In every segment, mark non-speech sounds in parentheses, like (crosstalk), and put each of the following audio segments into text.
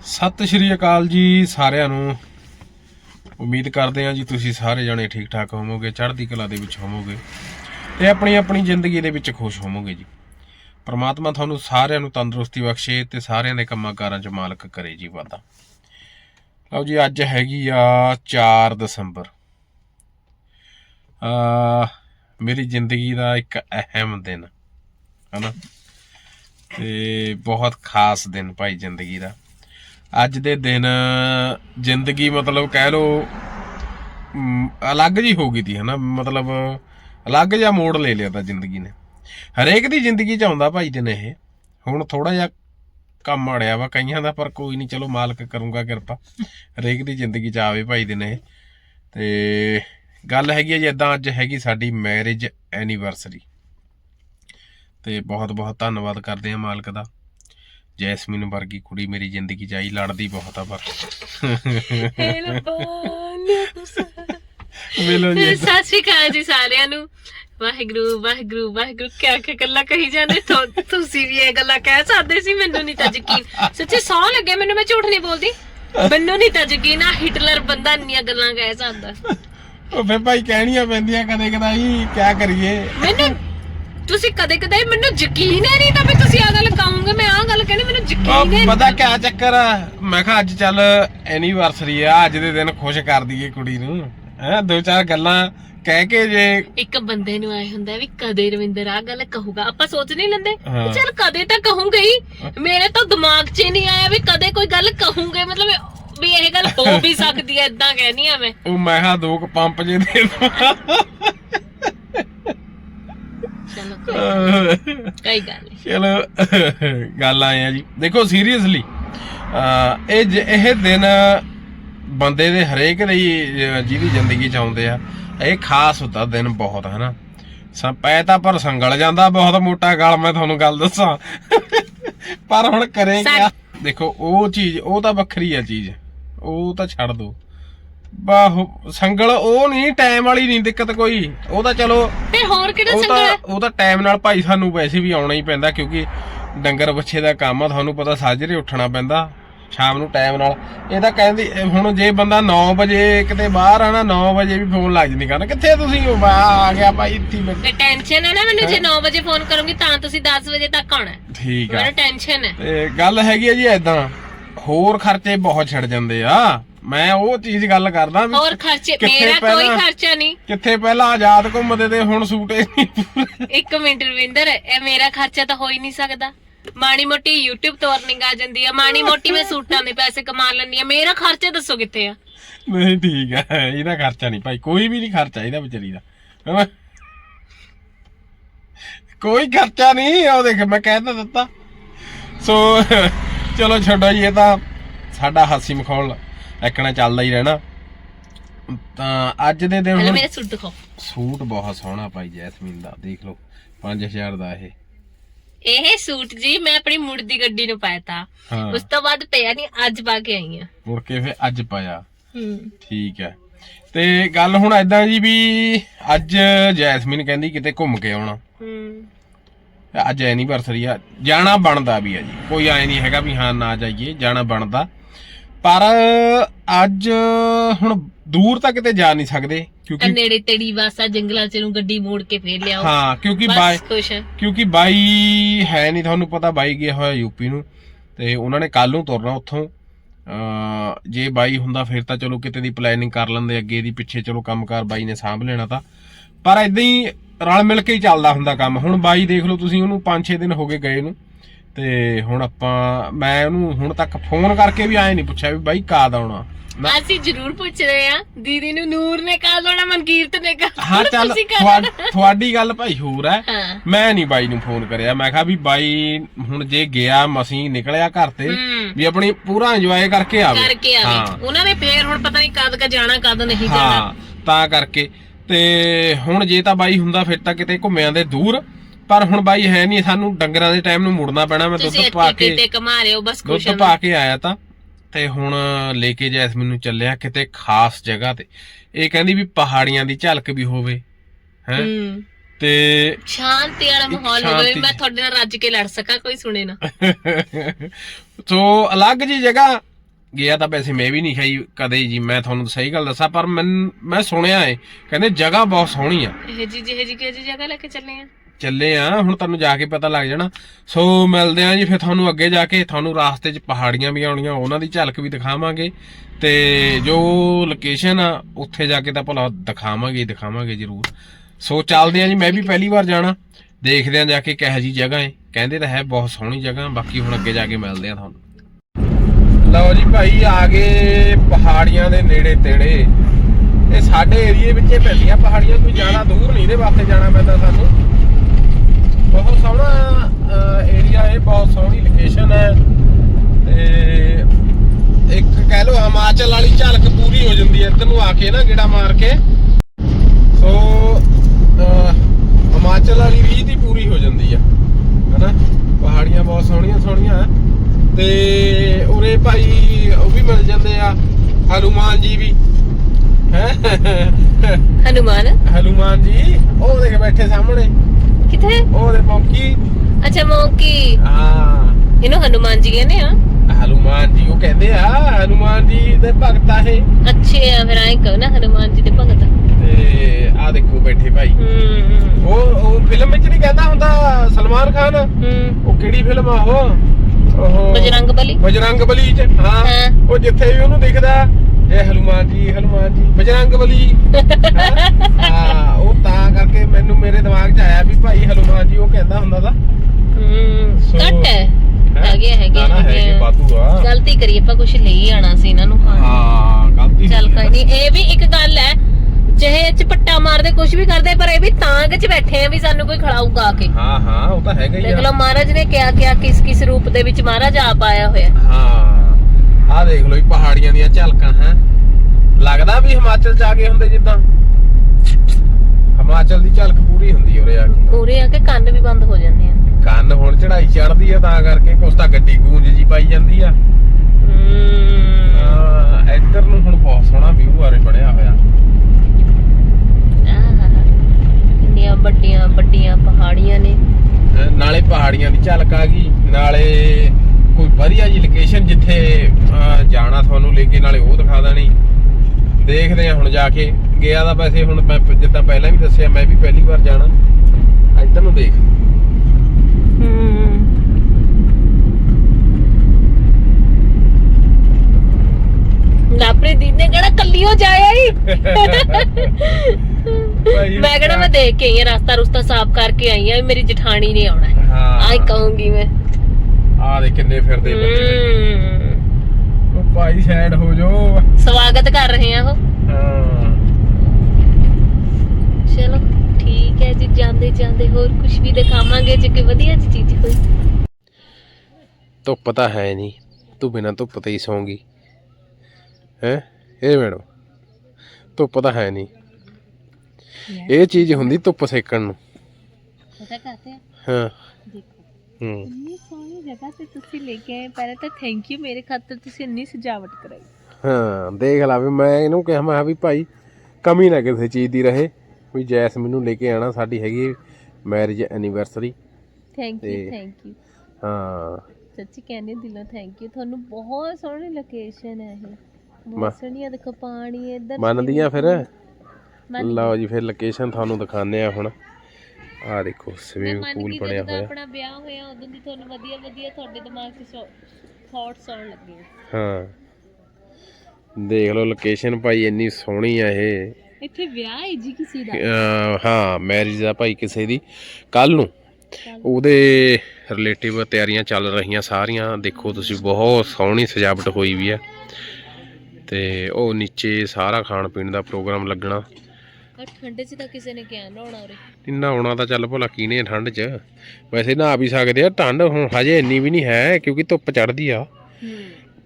ਸਤਿ ਸ਼੍ਰੀ ਅਕਾਲ ਜੀ ਸਾਰਿਆਂ ਨੂੰ। ਉਮੀਦ ਕਰਦੇ ਹਾਂ ਜੀ ਤੁਸੀਂ ਸਾਰੇ ਜਣੇ ਠੀਕ ਠਾਕ ਹੋਵੋਗੇ, ਚੜ੍ਹਦੀ ਕਲਾ ਦੇ ਵਿੱਚ ਹੋਵੋਗੇ ਤੇ ਆਪਣੀ ਆਪਣੀ ਜ਼ਿੰਦਗੀ ਦੇ ਵਿੱਚ ਖੁਸ਼ ਹੋਵੋਗੇ ਜੀ। ਪਰਮਾਤਮਾ ਤੁਹਾਨੂੰ ਸਾਰਿਆਂ ਨੂੰ ਤੰਦਰੁਸਤੀ ਬਖਸ਼ੇ ਤੇ ਸਾਰਿਆਂ ਦੇ ਕੰਮਾਂ ਕਾਰਾਂ 'ਚ ਮਾਲਕ ਕਰੇ ਜੀ ਵਾਦਾ ਲਓ ਜੀ, ਅੱਜ ਹੈਗੀ ਆ 4 ਦਸੰਬਰ। ਆ, ਮੇਰੀ ਜ਼ਿੰਦਗੀ ਦਾ ਇੱਕ ਅਹਿਮ ਦਿਨ, ਹਨਾ? ਤੇ ਬਹੁਤ ਖਾਸ ਦਿਨ ਭਾਈ ਜ਼ਿੰਦਗੀ ਦਾ। ਅੱਜ ਦੇ ਦਿਨ ਜ਼ਿੰਦਗੀ ਮਤਲਬ ਕਹਿ ਲੋ ਅਲੱਗ ਜੀ ਹੋ ਗਈ ਤੀ, ਹਨਾ? ਮਤਲਬ ਅਲੱਗ ਜਿਹਾ ਮੋੜ ਲੈ ਲਿਆ ਤਾਂ ਜ਼ਿੰਦਗੀ ਨੇ। ਹਰੇਕ ਦੀ ਜ਼ਿੰਦਗੀ ਚ ਆਉਂਦਾ ਭਾਈ ਦਿਨ ਇਹ। ਹੁਣ ਥੋੜਾ ਜਿਹਾ ਕੰਮ ਅੜਿਆ ਵਾ ਕਈਆਂ ਦਾ, ਪਰ ਕੋਈ ਨਹੀਂ ਚਲੋ ਮਾਲਕ ਕਰੂੰਗਾ ਕਿਰਪਾ। ਹਰੇਕ ਦੀ ਜ਼ਿੰਦਗੀ ਚ ਆਵੇ ਭਾਈ ਦਿਨ ਇਹ। ਤੇ ਗੱਲ ਹੈਗੀ ਹੈ ਜੀ ਇਦਾਂ ਅੱਜ ਹੈਗੀ ਸਾਡੀ ਮੈਰਿਜ ਐਨੀਵਰਸਰੀ ਤੇ ਬਹੁਤ ਬਹੁਤ ਧੰਨਵਾਦ ਕਰਦੇ ਹਾਂ ਮਾਲਕ ਦਾ। ਜੈਸਮੀਨ ਵਰਗੀ ਕੁੜੀ ਮੇਰੀ ਜ਼ਿੰਦਗੀ ਚ ਆਈ ਲੜਦੀ ਬਹੁਤ ਆ ਪਰ। ਮਿਲੋ ਜੀ। ਸਤਿ ਸ਼੍ਰੀ ਅਕਾਲ ਜੀ ਸਾਰਿਆਂ ਨੂੰ। ਵਾਹਿਗੁਰੂ ਵਾਹਿਗੁਰੂ ਵਾਹਿਗੁਰੂ ਕਿਆ ਕਿਆ ਗੱਲਾਂ ਕਹੀ ਜਾਂਦੇ ਤੁ- ਤੁਸੀਂ ਵੀ ਇਹ ਗੱਲਾਂ ਕਹਿ ਸਕਦੇ ਸੀ ਮੈਨੂੰ ਨਹੀਂ ਤਾਂ ਯਕੀਨ। ਸੱਚੀ ਸੌ ਲੱਗੇ ਮੈਨੂੰ ਮੈਂ ਝੂਠ ਨਹੀਂ ਬੋਲਦੀ। ਮੈਨੂੰ ਨਹੀਂ ਤਾਂ ਯਕੀਨ ਆ ਹਿਟਲਰ ਬੰਦਾ ਇੰਨੀਆਂ ਗੱਲਾਂ ਕਹਿ ਸਕਦਾ ਉਹ ਫੇ ਭਾਈ ਕਹਿਣੀਆਂ ਪੈਂਦੀਆਂ ਕਦੇ ਕਦਾਈ ਕਿਆ ਕਰੀਏ? ਮੈਨੂੰ ਤੁਸੀਂ ਕਦੇ ਕਦੇ ਮੈਨੂੰ ਯਕੀਨ ਹੀ ਨਹੀਂ ਤਾਂ ਵੀ ਤੁਸੀਂ ਆ ਗੱਲ ਕਹੋਗੇ ਮੈਂ ਆ ਗੱਲ ਕਹਿੰਦੀ ਮੈਨੂੰ ਯਕੀਨ ਉਹ ਹੀ ਨਹੀਂ ਪਤਾ ਕਿਆ ਚੱਕਰ ਆ? ਮੈਂ ਕਿਹਾ ਅੱਜ ਚੱਲ ਐਨੀਵਰਸਰੀ ਆ ਅੱਜ ਦੇ ਦਿਨ ਖੁਸ਼ ਕਰ ਦਈਏ ਕੁੜੀ ਨੂੰ। ਹੈ ਦੋ ਚਾਰ ਗੱਲਾਂ ਕਹਿ ਕੇ ਜੇ ਇੱਕ ਬੰਦੇ ਨੂੰ ਆਏ ਹੁੰਦਾ ਵੀ ਕਦੇ ਰਵਿੰਦਰ ਆ ਗੱਲ ਕਹੂਗਾ ਆਪਾਂ ਸੋਚ ਨਹੀਂ ਲੈਂਦੇ। ਹਾਂ। ਵੀ ਚੱਲ ਕਦੇ ਤਾਂ ਕਹੂੰਗਾ। ਹੀ ਮੇਰੇ ਤਾਂ ਦਿਮਾਗ 'ਚ ਹੀ ਨਹੀਂ ਆਇਆ ਵੀ ਕਦੇ ਕੋਈ ਗੱਲ ਕਹੂੰਗੇ ਮਤਲਬ ਵੀ ਇਹ ਗੱਲ ਹੋ ਵੀ ਸਕਦੀ ਹੈ ਇਦਾਂ ਕਹਿਨੀ ਆ ਮੈਂ। ਉਹ ਮੈਂ ਕਿਹਾ ਦੋ ਕੁ ਪੰਪ ਜੇ ਦੇ ਦਵਾਂ। ਚਲੋ। ਕੋਈ- ਗੱਲ ਨਹੀਂ ਚਲੋ ਗੱਲ ਆਏ ਆ ਜੀ। ਦੇਖੋ ਸੀਰੀਅਸਲੀ ਇਹ ਇਹ ਦਿਨ ਬੰਦੇ ਦੇ ਹਰੇਕ ਅਹ, ਜਿਹਦੀ ਜ਼ਿੰਦਗੀ ਚ ਆਉਂਦੇ ਆ ਇਹ ਖਾਸ ਹੁੰਦਾ ਦਿਨ ਬਹੁਤ ਹਨਾ? ਸ- ਪੈ ਤਾਂ ਪਰ ਸੰਗਲ ਜਾਂਦਾ ਬਹੁਤ ਮੋਟਾ ਗਲ ਮੈਂ ਤੁਹਾਨੂੰ ਗੱਲ ਦੱਸਾਂ। ਪਰ ਹੁਣ ਕਰੇ ਕਿਆ ਦੇਖੋ ਉਹ ਚੀਜ਼ ਉਹ ਤਾਂ ਵੱਖਰੀ ਆ ਚੀਜ਼। ਉਹ ਤਾਂ ਛੱਡ ਦੋ। ਬਾਹ ਸੰਗਲ ਉਹ ਨਹੀਂ ਟਾਈਮ ਵਾਲੀ ਨਹੀਂ ਦਿੱਕਤ ਕੋਈ। ਉਹ ਤਾਂ ਚਲੋ ਤੇ ਹੋਰ ਕਿਹੜਾ ਉਹ ਸੰਗਲ ਤਾਂ ਹੈ? ਉਹ ਤਾਂ ਟਾਈਮ ਨਾਲ ਭਾਈ ਸਾਨੂੰ ਵੈਸੇ ਵੀ ਆਉਣਾ ਹੀ ਪੈਂਦਾ ਕਿਉਂਕਿ ਡੰਗਰ ਬੱਚੇ ਦਾ ਕੰਮ ਆ ਤੁਹਾਨੂੰ ਪਤਾ ਸਾਜਰੇ ਉੱਠਣਾ ਪੈਂਦਾ ਸ਼ਾਮ ਨੂੰ ਟਾਈਮ ਨਾਲ। ਇਹ ਤਾਂ ਕਹਿੰਦੀ ਇਹ ਹੁਣ ਜੇ ਬੰਦਾ 9 ਵਜੇ ਕਿਤੇ ਬਾਹਰ ਆ ਨਾ 9 ਵਜੇ ਵੀ ਫੋਨ ਲੱਗ ਜਾਂਦੀ ਕਹਿੰਦਾ ਕਿੱਥੇ ਤੁਸੀਂ? ਉਹ ਆ ਆ ਗਿਆ ਭਾਈ ਇੱਥੇ ਬੈਠੇ। ਤੇ ਟੈਨਸ਼ਨ ਹੈ ਨਾ ਮੈਨੂੰ ਜੇ 9 ਵਜੇ ਫੋਨ ਕਰੂੰਗੀ ਤਾਂ ਤੁਸੀਂ 10 ਵਜੇ ਤੱਕ ਆਉਣਾ। ਹੈ। ਠੀਕ ਆ। ਮੈਨੂੰ ਟੈਨਸ਼ਨ ਹੈ। ਤੇ ਗੱਲ ਹੈਗੀ ਆ ਜੀ ਐਦਾਂ ਹੋਰ ਖਰਚੇ ਬਹੁਤ ਛੱਡ ਜਾਂਦੇ ਆ। ਮੈਂ ਉਹ ਚੀਜ਼ ਗੱਲ ਕਰਦਾ ਵੀ ਹੋਰ ਖਰਚੇ ਕਿੱਥੇ ਮੇਰਾ ਕੋਈ ਪਹਿਲਾਂ- ਖਰਚਾ ਨਹੀਂ। ਕਿੱਥੇ ਪਹਿਲਾਂ ਆਜ਼ਾਦ ਘੁੰਮਦੇ ਤੇ ਹੁਣ ਸੂਟੇ ਇੱਕ ਮਿੰਟ ਰਵਿੰਦਰ ਇਹ ਮੇਰਾ ਖਰਚਾ ਤਾਂ ਹੋ ਹੀ ਨਹੀਂ ਸਕਦਾ। ਮਾੜੀ ਮੋਟੀ YouTube ਤੋਂ ਅਰਨਿੰਗ ਆ ਜਾਂਦੀ ਆ ਮਾੜੀ ਮੋਟੀ ਮੈਂ ਸੂਟਾਂ ਦੇ ਪੈਸੇ ਕਮਾ ਲੈਂਦੀ ਆ ਮੇਰਾ ਖਰਚਾ ਦੱਸੋ ਕਿੱਥੇ ਆ? ਨਹੀਂ ਠੀਕ ਹੈ ਇਹਦਾ ਖਰਚਾ ਨਹੀਂ ਭਾਈ ਕੋਈ ਵੀ ਨਹੀਂ ਖਰਚਾ ਇਹਦਾ ਵਿਚਾਰੀ ਦਾ। ਹੈਨਾ? ਕੋਈ ਖਰਚਾ ਨਹੀਂ ਉਹ ਦੇਖ ਮੈਂ ਕਹਿ ਤਾਂ ਦਿੱਤਾ। ਸੋ ਚਲੋ ਛੱਡੋ ਜੀ ਇਹ ਤਾਂ ਸਾਡਾ ਹਾਸੀ ਮਖੌਲ। ਐਕਣਾ ਚੱਲਦਾ ਹੀ ਰਹਿਣਾ। ਤਾਂ ਅੱਜ ਦੇ ਦਿਨ ਹਲੇ ਹੁਣ ਮੇਰੇ ਸੂਟ ਦਿਖਾਓ। ਸੂਟ ਬਹੁਤ ਸੋਹਣਾ ਭਾਈ ਜੈਸਮੀਨ ਦਾ ਦੇਖ ਲਓ 5000 ਦਾ ਇਹ। ਇਹ ਸੂਟ ਜੀ ਮੈਂ ਆਪਣੀ ਮੁੜ ਦੀ ਗੱਡੀ ਨੂੰ ਪਾਇਆ ਤਾ ਹਾਂ। ਉਸ ਤੋਂ ਬਾਅਦ ਪਿਆ ਨਹੀਂ ਅੱਜ ਪਾ ਕੇ ਆਈ ਆ। ਮੁੜ ਕੇ ਫਿਰ ਅੱਜ ਪਾਇਆ। ਹੂੰ। ਠੀਕ ਹੈ। ਤੇ ਗੱਲ ਹੁਣ ਐਦਾਂ ਜੀ ਵੀ ਅੱਜ ਜੈਸਮੀਨ ਕਹਿੰਦੀ ਕਿਤੇ ਘੁੰਮ ਕੇ ਆਉਣਾ। ਹੂੰ। ਅੱਜ ਐਨੀਵਰਸਰੀ ਆ ਜਾਣਾ ਬਣਦਾ ਵੀ ਆ ਜੀ। ਕੋਈ ਐ ਨਹੀਂ ਹੈਗਾ ਵੀ ਹਾਂ ਨਾ ਜਾਈਏ ਜਾਣਾ ਬਣਦਾ। ਪਰ ਅੱਜ ਹੁਣ ਦੂਰ ਤੱਕ ਤੇ ਜਾ ਨਹੀਂ ਸਕਦੇ ਕਿਉਂਕਿ ਨੇੜੇ ਤੇੜੀ ਵਾਸਾ ਜੰਗਲਾਂ ਚ ਨੂੰ ਗੱਡੀ ਮੋੜ ਕੇ ਫੇਰ ਲਿਆਓ। ਹਾਂ ਕਿਉਂਕਿ ਬਾਈ। ਕਿਉਂਕਿ ਬਾਈ ਹੈ ਨਹੀਂ ਤੁਹਾਨੂੰ ਪਤਾ ਬਾਈ ਗਿਆ ਹੋਇਆ ਯੂਪੀ ਨੂੰ ਤੇ ਉਹਨਾਂ ਨੇ ਕੱਲ ਨੂੰ ਤੁਰਨਾ ਉੱਥੋਂ। ਅ ਜੇ ਬਾਈ ਹੁੰਦਾ ਫਿਰ ਤਾਂ ਚਲੋ ਕਿਤੇ ਦੀ ਪਲੈਨਿੰਗ ਕਰ ਲੈਂਦੇ ਅੱਗੇ ਦੀ ਪਿੱਛੇ ਚਲੋ ਕੰਮਕਾਰ ਬਾਈ ਨੇ ਸਾਂਭ ਲੈਣਾ ਤਾਂ। ਪਰ ਇਦਾਂ ਹੀ ਰਲ ਮਿਲ ਕੇ ਹੀ ਚੱਲਦਾ ਹੁੰਦਾ ਕੰਮ। ਹੁਣ ਬਾਈ ਦੇਖ ਲਓ ਤੁਸੀਂ ਉਹਨੂੰ 5-6 ਦਿਨ ਹੋ ਗਏ ਗਏ ਨੂੰ। ਤੇ ਹੁਣ ਆਪਾਂ ਮੈਂ ਉਹਨੂੰ ਹੁਣ ਤੱਕ ਫੋਨ ਕਰਕੇ ਵੀ ਆਏ ਨਹੀਂ ਪੁੱਛਿਆ ਵੀ ਬਾਈ ਕਾਦ ਆਉਣਾ। ਮੈਂ- ਅਸੀਂ ਜ਼ਰੂਰ ਪੁੱਛ ਰਹੇ ਆ ਦੀਦੀ ਨੂੰ ਨੂਰ ਨੇ ਕਹਾ ਲੋਣਾ ਮਨਕੀਰਤ ਨੇ ਕਹਾ ਹਾਂ ਚੱਲ ਤੁਸੀਂ ਤੁਹਾਡੀ ਗੱਲ ਭਾਈ ਹੋਰ ਹੈ। ਹਾਂ। ਮੈਂ ਨਹੀਂ ਬਾਈ ਨੂੰ ਫੋਨ ਕਰਿਆ। ਮੈਂ ਕਿਹਾ ਵੀ ਬਾਈ ਹੁਣ ਜੇ ਗਿਆ ਮਸੀਂ ਨਿਕਲਿਆ ਘਰ ਤੇ ਹੂੰ। ਵੀ ਆਪਣੀ ਪੂਰਾ ਇੰਜੋਏ ਕਰਕੇ ਆਵੇ। ਕਰਕੇ ਹਾਂ। ਆਵੇ ਉਹਨਾਂ ਨੇ ਫੇਰ ਹੁਣ ਪਤਾ ਨਹੀਂ ਕਦ ਕ ਜਾਣਾ ਕਦ ਨਹੀਂ ਜਾਣਾ। ਹਾਂ ਤਾਂ ਕਰਕੇ। ਤੇ ਹੁਣ ਜੇ ਤਾਂ ਬਾਈ ਹੁੰਦਾ ਫਿਰ ਤਾਂ ਕਿਤੇ ਘੁੰਮਿਆਂ ਦੇ ਦੂਰ। ਪਰ ਹੁਣ ਬਾਈ ਹੈ ਨਹੀਂ ਸਾਨੂੰ ਡੰਗਰਾਂ ਦੇ ਟਾਈਮ ਨੂੰ ਮੁੜਨਾ ਪੈਣਾ ਮੈਂ ਤੁਸੀਂ ਦੁੱਧ ਪਾ ਇੱਥੇ ਕੇ ਕਿਤੇ ਕਮਾ ਰਹੇ ਹੋ ਬਸ ਖੁਸ਼ ਦੁੱਧ ਪਾ ਕੇ ਆਇਆ ਤਾਂ ਤੇ ਹੁਣ ਲੈ ਕੇ ਜੈਸਮੀਨ ਨੂੰ ਚੱਲਿਆ ਕਿਤੇ ਖਾਸ ਜਗ੍ਹਾ ਤੇ। ਇਹ ਕਹਿੰਦੀ ਵੀ ਪਹਾੜੀਆਂ ਦੀ ਝਲਕ ਵੀ ਹੋਵੇ ਹੈ? ਹੂੰ। ਤੇ ਸ਼ਾਂਤੀ ਵਾਲਾ ਮਾਹੌਲ ਹੋਵੇ ਸ਼ਾਂਤੀ। ਮੈਂ ਤੁਹਾਡੇ ਨਾਲ ਰੱਜ ਕੇ ਲੜ ਸਕਾਂ ਕੋਈ ਸੁਣੇ ਨਾ। (laughs) ਸੋ ਅਲੱਗ ਜੀ ਜਗ੍ਹਾ ਗਿਆ ਤਾਂ ਵੈਸੇ ਮੈਂ ਵੀ ਨਹੀਂ ਖਾਈ ਕਦੇ ਜੀ ਮੈਂ ਤੁਹਾਨੂੰ ਸਹੀ ਗੱਲ ਦੱਸਾਂ ਪਰ ਮੈਂ ਮੈਂ ਸੁਣਿਆ ਏ ਕਹਿੰਦੇ ਜਗ੍ਹਾ ਬਹੁਤ ਸੋਹਣੀ ਆ। ਇਹ ਜੀ ਜਿਹੇ ਜੀ ਕਿਹੋ ਜਿਹੀ ਜਗ੍ਹਾ ਲੈ ਕੇ ਚੱਲੇ ਆ। ਚੱਲੇ ਆ, ਹੁਣ ਤੁਹਾਨੂੰ ਜਾ ਕੇ ਪਤਾ ਲੱਗ ਜਾਣਾ। ਸੋ ਮਿਲਦੇ ਆ ਜੀ, ਫਿਰ ਤੁਹਾਨੂੰ ਅੱਗੇ ਜਾ ਕੇ ਤੁਹਾਨੂੰ ਰਾਸਤੇ 'ਚ ਪਹਾੜੀਆਂ ਵੀ ਆਉਣੀਆਂ, ਉਹਨਾਂ ਦੀ ਝਲਕ ਵੀ ਦਿਖਾਵਾਂਗੇ। ਤੇ ਜੋ ਲੋਕੇਸ਼ਨ ਆ, ਉੱਥੇ ਜਾ ਕੇ ਤਾਂ ਭਲਾ ਦਿਖਾਵਾਂਗੇ ਦਿਖਾਵਾਂਗੇ ਜ਼ਰੂਰ। ਸੋ ਚੱਲਦੇ ਆ ਜੀ, ਮੈਂ ਵੀ ਪਹਿਲੀ ਵਾਰ ਜਾਣਾ। ਦੇਖਦੇ ਆ ਜਾ ਕੇ ਕਿਹੋ ਜੀ ਜਗ੍ਹਾ ਹੈ ਕਹਿੰਦੇ ਤਾਂ ਹੈ ਬਹੁਤ ਸੋਹਣੀ ਜਗ੍ਹਾ, ਬਾਕੀ ਹੁਣ ਅੱਗੇ ਜਾ ਕੇ ਮਿਲਦੇ ਆ ਤੁਹਾਨੂੰ। ਲਓ ਜੀ ਭਾਈ, ਆ ਗਏ ਪਹਾੜੀਆਂ ਦੇ ਨੇੜੇ ਤੇੜੇ। ਇਹ ਸਾਡੇ ਏਰੀਏ ਵਿੱਚ ਪੈਂਦੀਆਂ ਪਹਾੜੀਆਂ, ਕੋਈ ਜ਼ਿਆਦਾ ਦੂਰ ਨਹੀਂ ਇਹਦੇ ਵਾਸਤੇ ਜਾਣਾ ਪੈਂਦਾ ਸਾਨੂੰ। ਬਹੁਤ ਸੋਹਣਾ ਏਰੀਆ ਹੈ ਬਹੁਤ ਸੋਹਣੀ ਲੋਕੇਸ਼ਨ ਹੈ। ਤੇ ਇੱਕ ਕਹਿ ਲਓ ਹਿਮਾਚਲ ਵਾਲੀ ਝਲਕ ਪੂਰੀ ਹੋ ਜਾਂਦੀ ਹੈ ਇੱਧਰ ਨੂੰ ਆ ਕੇ ਨਾ ਗੇੜਾ ਮਾਰ ਕੇ। ਸੋ ਹਿਮਾਚਲ ਵਾਲੀ ਰੀਤ ਹੀ ਪੂਰੀ ਹੋ ਜਾਂਦੀ ਆ ਹਨਾ? ਪਹਾੜੀਆਂ ਬਹੁਤ ਸੋਹਣੀਆਂ ਸੋਹਣੀਆਂ ਤੇ ਉਰੇ ਭਾਈ ਉਹ ਵੀ ਮਿਲ ਜਾਂਦੇ ਆ ਹਨੂਮਾਨ ਜੀ ਵੀ। ਹੈ? ਹਨੂਮਾਨ? ਹਨੂਮਾਨ ਜੀ ਉਹ ਦੇਖ ਬੈਠੇ ਸਾਹਮਣੇ। ਕਿੱਥੇ? ਉਹ ਦੇ ਮੌਂਕੀ। ਅੱਛਾ ਮੋਂਕੀ। ਹਾਂ। ਇਹਨੂੰ ਹਨੂਮਾਨ ਜੀ ਕਹਿੰਦੇ ਆ। ਹਨੂਮਾਨ ਜੀ ਉਹ ਕਹਿੰਦੇ ਆ ਹਨੂਮਾਨ ਜੀ ਦੇ ਭਗਤ ਆ ਇਹ। ਅੱਛੇ ਆ ਫਿਰ ਆਏ ਕਹੋ ਨਾ ਹਨੂਮਾਨ ਜੀ ਦੇ ਭਗਤ ਤੇ ਆ ਦੇਖੋ ਬੈਠੇ ਭਾਈ। ਹੂੰ ਉਹ ਉਹ ਫਿਲਮ ਵਿੱਚ ਨਹੀਂ ਕਹਿੰਦਾ ਹੁੰਦਾ ਸਲਮਾਨ ਖਾਨ? ਹੂੰ। ਉਹ ਕਿਹੜੀ ਫਿਲਮ ਆ ਉਹ? ਉਹ ਬਜਰੰਗ ਬਲੀ ਬਜਰੰਗ ਬਲੀ ਚ ਹਾਂ। ਹਾਂ। ਉਹ ਜਿੱਥੇ ਵੀ ਉਹਨੂੰ ਦਿਖਦਾ ਇਹ ਹਨੂਮਾਨ ਜੀ ਹਨੂਮਾਨ ਜੀ ਬਜਰੰਗ ਬਲੀ? ਹਾਂ (laughs) ਉਹ ਤਾਂ ਕਰਕੇ ਮੈਨੂੰ ਮੇਰੇ ਦਿਮਾਗ 'ਚ ਆਇਆ ਵੀ ਭਾਈ ਹਨੂਮਾਨ ਜੀ ਉਹ ਕਹਿੰਦਾ ਹੁੰਦਾ ਦਾ ਹੂੰ ਘੱਟ ਹੈ। ਹੈਗੇ ਹੈਗੇ ਨਾ ਨਾ ਹੈਗੇ। ਬਾਤੂ ਆ। ਗਲਤੀ ਕਰੀ ਆਪਾਂ ਕੁਝ ਲਈ ਆਣਾ ਸੀ ਇਹਨਾਂ ਨੂੰ। ਹਾਂ ਗਲਤੀ ਚੱਲ ਕੋਈ ਆ। ਨਹੀਂ ਇਹ ਵੀ ਇੱਕ ਗੱਲ ਹੈ ਜਿਹੇ ਚਪੱਟਾ ਮਾਰਦੇ ਕੁਝ ਵੀ ਕਰਦੇ ਪਰ ਇਹ ਵੀ ਤਾਂਗ 'ਚ ਬੈਠੇ ਆ ਵੀ ਸਾਨੂੰ ਕੋਈ ਖੜਾਊਗਾ ਆ ਕੇ। ਹਾਂ ਹਾਂ ਉਹ ਤਾਂ ਹੈਗਾ ਹੀ ਦੇਖ ਆ ਲਓ ਮਹਾਰਾਜ ਨੇ ਕਿਹਾ ਕਿਹਾ ਕਿਸ ਕਿਸ ਰੂਪ ਦੇ ਵਿੱਚ ਮਹਾਰਾਜ ਆਪ ਆਇਆ ਹੋਇਆ। ਹਾਂ ਆਹ ਦੇਖ ਲਓ ਇਹ ਪਹਾੜੀਆਂ ਦੀਆਂ ਝਲਕਾਂ ਹੈ। ਲੱਗਦਾ ਵੀ ਹਿਮਾਚਲ ਚ ਆ ਗਏ ਹੁੰਦੇ ਜਿੱਦਾਂ? ਹਿਮਾਚਲ ਦੀ ਝਲਕ ਪੂਰੀ ਹੁੰਦੀ ਉਰੇ ਆ ਕੇ। ਉਰੇ ਆ ਕੇ ਕੰਨ ਵੀ ਬੰਦ ਹੋ ਜਾਂਦੇ ਆ। ਕੰਨ ਹੁਣ ਚੜਾਈ ਚੜਦੀ ਆ ਤਾਂ ਕਰਕੇ ਕੁਛ ਤਾਂ ਗੱਡੀ ਗੂੰਜ ਜੀ ਪਾਈ ਜਾਂਦੀ ਆ। ਹੂੰ। ਇੱਧਰ ਨੂੰ ਹੁਣ ਬਹੁਤ ਸੋਹਣਾ ਵਿਊ ਆਰੇ ਬਣਿਆ ਹੋਇਆ। ਇੰਨੀਆਂ ਵੱਡੀਆਂ ਵੱਡੀਆਂ ਪਹਾੜੀਆਂ ਨੇ। ਨਾਲੇ ਪਹਾੜੀਆਂ ਦੀ ਝਲਕ ਆ ਗਈ। ਨਾਲੇ ਕੋਈ ਵਧੀਆ ਜੀ ਲੋਕੇਸ਼ਨ ਜਿੱਥੇ ਜਾਣਾ ਤੁਹਾਨੂੰ ਲੈ ਕੇ ਨਾਲੇ ਉਹ ਦਿਖਾ ਦੇਣੀ। ਦੇਖਦੇ ਆ ਹੁਣ ਜਾ ਕੇ। ਗਿਆ ਤਾਂ ਵੈਸੇ ਹੁਣ ਮੈਂ ਜਿੱਦਾਂ ਪਹਿਲਾਂ ਵੀ ਦੱਸਿਆ ਮੈਂ ਵੀ ਪਹਿਲੀ ਵਾਰ ਜਾਣਾ। ਇੱਧਰ ਨੂੰ ਦੇਖ। ਹੂੰ। ਲਾਪਰੇ ਦੀ ਨੇ ਕਿਹੜਾ ਕੱਲੀਓ ਜਾਇਆ ਹੀ ਭਾਈ, ਮੈਂ ਕਿਹੜਾ ਮੈਂ ਦੇਖ ਕੇ ਆਈ ਆ ਰਸਤਾ ਰੁਸਤਾ ਸਾਫ਼ ਕਰਕੇ ਆਈ ਆ ਮੇਰੀ ਜਠਾਣੀ ਨੇ ਆਉਣਾ ਹੈ। ਹਾਂ। ਆਈ ਕਹੂੰਗੀ ਮੈਂ। ਆ ਦੇ ਕਿੰਨੇ ਫਿਰਦੇ ਹੂੰ। ਉਹ ਭਾਈ ਸਾਈਡ ਹੋ ਜਾਓ। ਸਵਾਗਤ ਕਰ ਰਹੇ ਆ ਉਹ। ਹਾਂ ਚਲੋ ਠੀਕ ਹੈ ਜੀ ਜਾਂਦੇ ਜਾਂਦੇ ਹੋਰ ਕੁਝ ਵੀ ਦਿਖਾਵਾਂਗੇ ਜੇ ਕੋਈ ਵਧੀਆ ਜਿਹੀ ਚੀਜ਼ ਹੋਈ। ਧੁੱਪ ਤਾਂ ਹੈ ਨਹੀਂ ਤੂੰ ਬਿਨਾਂ ਧੁੱਪ ਤੇ ਹੀ ਸੌਂਗੀ। ਹੈ ਇਹ ਮੈਡਮ ਧੁੱਪ ਤਾਂ ਹੈ ਨਹੀਂ। ਇਹ ਚੀਜ਼ ਹੁੰਦੀ ਧੁੱਪ ਸੇਕਣ ਨੂੰ। ਪਤਾ ਕਰਦੇ ਹਾਂ। ਦੇਖੋ ਹੂੰ। ਇੰਨੀ ਸੋਹਣੀ ਜਗ੍ਹਾ ਤੇ ਤੁਸੀਂ ਲੈ ਕੇ ਆਏ ਪਹਿਲਾਂ ਤਾਂ ਥੈਂਕ ਯੂ ਮੇਰੇ ਖਾਤਰ ਤੁਸੀਂ ਇੰਨੀ ਸਜਾਵਟ ਕਰਾਈ। ਹਾਂ ਦੇਖ ਲਾ ਵੀ ਮੈਂ ਇਹਨੂੰ ਕਿਹਾ ਮੈਂ ਕਿਹਾ ਵੀ ਭਾਈ ਕਮੀ ਨਾ ਕਿਸੇ ਚੀਜ਼ ਦੀ ਰਹੇ। ਵੀ ਜੈਸ ਮੈਨੂੰ ਲੈ ਕੇ ਆਣਾ ਸਾਡੀ ਹੈਗੀ marriage anniversary thank you thank you ਹਾਂ। ਸੱਚੀ ਕਹਿੰਦੇ ਦਿਲੋਂ ਥੈਂਕ ਯੂ ਤੁਹਾਨੂੰ ਬਹੁਤ ਸੋਹਣੀ ਲੋਕੇਸ਼ਨ ਹੈ ਇਹ। ਬਹੁਤ ਸੋਹਣੀਆਂ ਦੇਖੋ ਪਾਣੀ ਇੱਧਰ ਮੰਨਦੀਆਂ ਫਿਰ? ਲਓ ਜੀ ਫਿਰ ਲੋਕੇਸ਼ਨ ਤੁਹਾਨੂੰ ਦਿਖਾਉਂਦੇ ਆ ਹੁਣ। ਆਹ ਦੇਖੋ ਸਵੀਮਿੰਗ ਪੂਲ ਬਣਿਆ ਹੋਇਆ। ਆਪਣਾ ਵਿਆਹ ਹੋਇਆ ਉਦੋਂ ਦੀ ਤੁਹਾਨੂੰ ਵਧੀਆ ਵਧੀਆ ਤੁਹਾਡੇ ਦਿਮਾਗ 'ਚ ਥਾਟਸ ਆਉਣ ਲੱਗੇ ਆ। ਹਾਂ। ਦੇਖ ਲਓ ਲੋਕੇਸ਼ਨ ਭਾਈ ਇੰਨੀ ਸੋਹਣੀ ਆ ਇਹ। ਇੱਥੇ ਵਿਆਹ ਹੈ ਜੀ ਕਿਸੇ ਦਾ? ਅਹ ਹਾਂ ਮੈਰਿਜ ਆ ਭਾਈ ਕਿਸੇ ਦੀ। ਕੱਲ ਨੂੰ। ਉਹਦੇ ਰਿਲੇਟਿਵ ਤਿਆਰੀਆਂ ਚੱਲ ਰਹੀਆਂ ਸਾਰੀਆਂ। ਦੇਖੋ ਤੁਸੀਂ ਬਹੁਤ ਸੋਹਣੀ ਸਜਾਵਟ ਹੋਈ ਵੀ ਆ ਤੇ ਉਹ ਨੀਚੇ ਸਾਰਾ ਖਾਣ ਪੀਣ ਦਾ ਪ੍ਰੋਗਰਾਮ ਲੱਗਣਾ। ਠੰਡੇ 'ਚ ਤਾਂ ਕਿਸੇ ਨੇ ਕਿਹਾ ਨਹਾਉਣਾ ਉਰੇ। ਇੰਨਾ ਆਉਣਾ ਤਾਂ ਚੱਲ ਭਲਾ ਕੀਨੇ ਠੰਡ 'ਚ? ਵੈਸੇ ਨਹਾ ਵੀ ਸਕਦੇ ਆ ਠੰਡ ਹੁਣ ਹਜੇ ਇੰਨੀ ਵੀ ਨਹੀਂ ਹੈ ਕਿਉਂਕਿ ਧੁੱਪ ਚੜ੍ਹਦੀ ਆ। ਹੂੰ।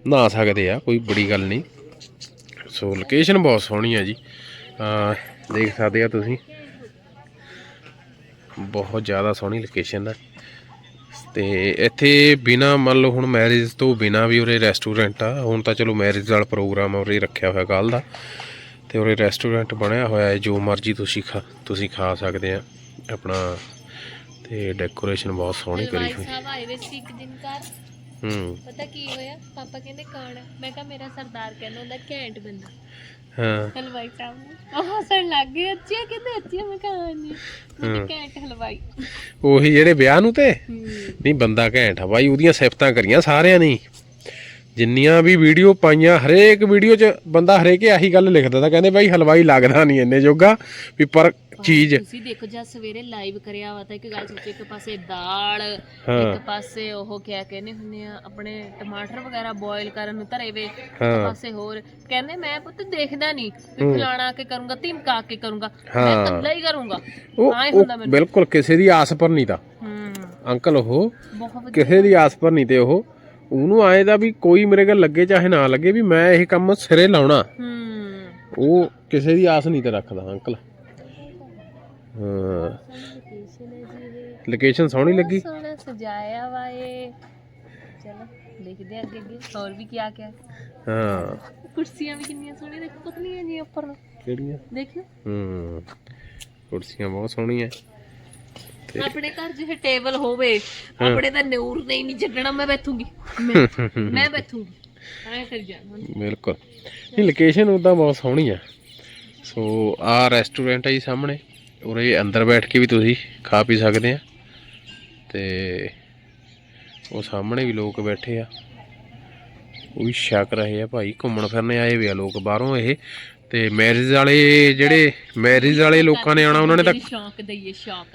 ਨਹਾ ਸਕਦੇ ਆ ਕੋਈ ਬੜੀ ਗੱਲ ਨਹੀਂ। ਸੋ ਲੋਕੇਸ਼ਨ ਬਹੁਤ ਸੋਹਣੀ ਆ ਜੀ। ਅਹ ਦੇਖ ਸਕਦੇ ਆ ਤੁਸੀਂ। ਬਹੁਤ ਜ਼ਿਆਦਾ ਸੋਹਣੀ ਲੋਕੇਸ਼ਨ ਹੈ ਤੇ ਇੱਥੇ ਬਿਨਾ ਮੰਨ ਲਓ ਹੁਣ ਮੈਰਿਜ ਤੋਂ ਬਿਨਾ ਵੀ ਉਰੇ ਰੈਸਟੋਰੈਂਟ ਆ। ਹੁਣ ਤਾਂ ਚਲੋ ਮੈਰਿਜ ਵਾਲਾ ਪ੍ਰੋਗਰਾਮ ਉਰੇ ਰੱਖਿਆ ਹੋਇਆ ਕੱਲ ਦਾ। ਤੇ ਉਰੇ ਰੈਸਟੋਰੈਂਟ ਬਣਿਆ ਹੋਇਆ ਹੈ ਜੋ ਮਰਜ਼ੀ ਤੁਸੀਂ ਖਾ ਤੁਸੀਂ ਖਾ ਸਕਦੇ ਆ ਆਪਣਾ। ਤੇ ਡੈਕੋਰੇਸ਼ਨ ਬਹੁਤ ਸੋਹਣੀ ਕਰੀ ਹੋਈ। ਸਾਹਿਬ ਆਏ ਵੇ ਸੀ ਇੱਕ ਦਿਨ ਘਰ। ਹੂੰ। ਪਤਾ ਕੀ ਹੋਇਆ? ਪਾਪਾ ਕਹਿੰਦੇ ਕੌਣ ਹੈ ਮੈਂ ਕਿਹਾ ਮੇਰਾ ਸਰਦਾਰ ਕਹਿੰਦਾ ਹੁੰਦਾ ਘੈਂਟ ਬੰਦਾ। ਹਾਂ। ਹਲਵਾਈ ਸਾਹਿਬ ਨੂੰ ਉਹ ਹੱਸਣ ਲੱਗ ਗਏ ਅੱਛੀ ਆ ਕਹਿੰਦੇ ਅੱਛੀ ਆ ਮੈਂ ਕਿਹਾ ਹਾਂ ਨਹੀਂ ਮੈਂ ਕਿਹਾ ਘੈਂਟ ਹਲਵਾਈ। ਉਹੀ ਜਿਹੜੇ ਵਿਆਹ ਨੂੰ ਤੇ? ਨਹੀਂ ਬੰਦਾ ਘੈਂਟ ਆ। ਬਾਈ ਉਹਦੀਆਂ ਸਿਫਤਾਂ ਕਰੀਆਂ ਸਾਰਿਆਂ ਨੇ। ਹੀ। ਜਿੰਨੀਆਂ ਵੀ ਵੀਡੀਓ ਪਾਈਆਂ ਹਰੇਕ ਵੀਡੀਓ 'ਚ ਬੰਦਾ ਹਰੇਕੇ ਆਹੀ ਗੱਲ ਲਿਖਦਾ ਤਾਂ ਕਹਿੰਦੇ ਬਾਈ ਹਲਵਾਈ ਲੱਗਦਾ ਨਹੀਂ ਇੰਨੇ ਜੋਗਾ ਵੀ ਪਰ ਚੀਜ਼ ਤੁਸੀਂ ਦੇਖੋ ਜਦ ਸਵੇਰੇ ਲਾਈਵ ਕਰਿਆ ਵਾ ਤਾਂ ਇੱਕ ਗੱਲ ਸੋਚੋ ਇੱਕ ਪਾਸੇ ਦਾਲ ਇੱਕ ਪਾਸੇ ਉਹ ਕਿਆ ਕਹਿੰਦੇ ਹੁੰਦੇ ਆ ਆਪਣੇ ਟਮਾਟਰ ਵਗੈਰਾ ਬੋਇਲ ਕਰਨ ਨੂੰ ਧਰੇ ਵੇ ਇੱਕ ਪਾਸੇ ਹੋਰ। ਕਹਿੰਦੇ ਮੈਂ ਪੁੱਤ ਦੇਖਦਾ ਨਹੀਂ। ਵੀ ਫਲਾਣਾ ਕੇ ਕਰੂੰਗਾ ਧਮਕਾ ਕੇ ਕਰੂੰਗਾ ਮੈਂ। ਇਕੱਲਾ ਹੀ ਕਰੂੰਗਾ। ਹੁੰਦਾ ਮੈਨੂੰ। ਬਿਲਕੁਲ ਕਿਸੇ ਦੀ ਆਸ ਪਰ ਨਹੀਂ ਤਾਂ। ਅੰਕਲ ਉਹ ਕਿਸੇ ਦੀ ਆਸ ਪਰ ਨਹੀਂ ਤੇ ਉਹ ਉਹਨੂੰ ਆਏ ਦਾ ਵੀ ਕੋਈ ਮੇਰੇ ਕੋਲ ਲੱਗੇ ਚਾਹੇ ਨਾ ਲੱਗੇ ਵੀ ਮੈਂ ਇਹ ਕੰਮ ਸਿਰੇ ਲਾਉਣਾ। ਹੂੰ। ਉਹ ਕਿਸੇ ਦੀ ਆਸ ਨਹੀਂ ਤੇ ਰੱਖਦਾ ਅੰਕਲ ਹਾਂ। ਲੋਕੇਸ਼ਨ ਸੋਹਣੀ ਲੱਗੀ। ਸੋਹਣਾ ਸਜਾਇਆ ਵਾ ਇਹ। ਚਲੋ ਦੇਖਦੇ ਆ ਅੱਗੇ ਅੱਗੇ ਹੋਰ ਵੀ ਕਿਆ ਕਿਆ। ਹਾਂ। ਕੁਰਸੀਆਂ ਵੀ ਕਿੰਨੀਆਂ ਸੋਹਣੀਆਂ ਦੇਖੋ ਪਤਲੀਆਂ ਜੀ ਉੱਪਰ ਨੂੰ। ਕਿਹੜੀਆਂ? ਦੇਖਿਓ। ਹੂੰ। ਕੁਰਸੀਆਂ ਬਹੁਤ ਸੋਹਣੀਆਂ। ਆਪਣੇ ਘਰ ਜਿਹੇ ਟੇਬਲ ਹੋਵੇ ਆਪਣੇ ਤਾਂ ਨੂਰ ਨਹੀਂ ਨਹੀਂ ਛੱਡਣਾ ਮੈਂ ਬੈਠੂਗੀ। (laughs) ਮੈਂ ਮੈਂ ਬੈਠੂਗੀ। ਐ ਕਰ ਜਾਣਾ ਬਿਲਕੁਲ। ਇਹ ਲੋਕੇਸ਼ਨ ਉਦਾਂ ਬਹੁਤ ਸੋਹਣੀ ਆ। ਸੋ ਆ ਰੈਸਟੋਰੈਂਟ ਹੈ ਜੀ ਸਾਹਮਣੇ। ਉਰੇ ਅੰਦਰ ਬੈਠ ਕੇ ਵੀ ਤੁਸੀਂ ਖਾ ਪੀ ਸਕਦੇ ਆ। ਤੇ ਉਹ ਸਾਹਮਣੇ ਵੀ ਲੋਕ ਬੈਠੇ ਆ। ਉਹ ਵੀ ਛਕ ਰਹੇ ਆ ਭਾਈ ਘੁੰਮਣ ਫਿਰਨ ਆਏ ਵੇ ਆ ਲੋਕ ਬਾਹਰੋਂ ਇਹ। ਤੇ ਮੈਰਿਜ ਵਾਲੇ ਜਿਹੜੇ ਮੈਰਿਜ ਵਾਲੇ ਲੋਕਾਂ ਨੇ ਆਉਣਾ ਉਹਨਾਂ ਨੇ ਤਾਂ ਸ਼ੌਕ ਦਈਏ ਸ਼ੌਕ।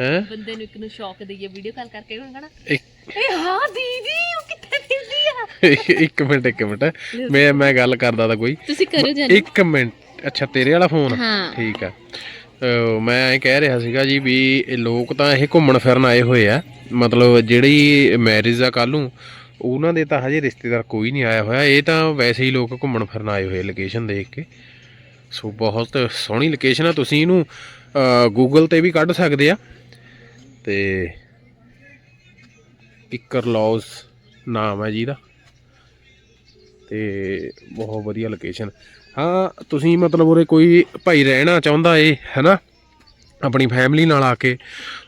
ਹੈ? ਬੰਦੇ ਨੂੰ ਇੱਕ ਨੂੰ ਸ਼ੌਕ ਦਈਏ ਵੀਡੀਓ ਕਾਲ ਕਰਕੇ ਉਹਨਾਂ ਕਹਣਾ ਇੱਕ ਇਹ ਹਾਂ ਦੀਦੀ ਉਹ ਕਿੱਥੇ ਫਿਰਦੀ ਆ? ਇੱਕ ਮਿੰਟ ਇੱਕ ਮਿੰਟ। ਮੈਂ ਮੈਂ ਗੱਲ ਕਰਦਾ ਤਾਂ ਕੋਈ। ਤੁਸੀਂ ਕਰੋ ਇੱਕ ਮਿੰਟ। ਅੱਛਾ ਤੇਰੇ ਵਾਲਾ ਫੋਨ? ਹਾਂ। ਠੀਕ ਆ। ਅਹ ਮੈਂ ਇਹ ਕਹਿ ਰਿਹਾ ਸੀਗਾ ਜੀ ਵੀ ਇਹ ਲੋਕ ਤਾਂ ਇਹ ਘੁੰਮਣ ਫਿਰਨ ਆਏ ਹੋਏ ਆ। ਮਤਲਬ ਜਿਹੜੀ ਮੈਰਿਜ ਆ ਕੱਲ ਨੂੰ ਉਹਨਾਂ ਦੇ ਤਾਂ ਹਜੇ ਰਿਸ਼ਤੇਦਾਰ ਕੋਈ ਨਹੀਂ ਆਇਆ ਹੋਇਆ। ਇਹ ਤਾਂ ਵੈਸੇ ਹੀ ਲੋਕ ਘੁੰਮਣ ਫਿਰਨ ਆਏ ਹੋਏ ਲੋਕੇਸ਼ਨ ਦੇਖ ਕੇ। ਸੋ ਬਹੁਤ ਸੋਹਣੀ ਲੋਕੇਸ਼ਨ ਆ। ਤੁਸੀਂ ਇਹਨੂੰ ਗੂਗਲ ਤੇ ਵੀ ਕੱਢ ਸਕਦੇ ਆ। ਤੇ ਇੱਕਰ ਲੌਜ਼ ਨਾਮ ਹੈ ਜੀ ਦਾ ਤੇ ਬਹੁਤ ਵਧੀਆ ਲੋਕੇਸ਼ਨ ਹਾਂ, ਤੁਸੀਂ ਮਤਲਬ ਉਰੇ ਕੋਈ ਭਾਈ ਰਹਿਣਾ ਚਾਹੁੰਦਾ ਏ, ਹੈਨਾ? ਆਪਣੀ ਫੈਮਿਲੀ ਨਾਲ ਆ ਕੇ।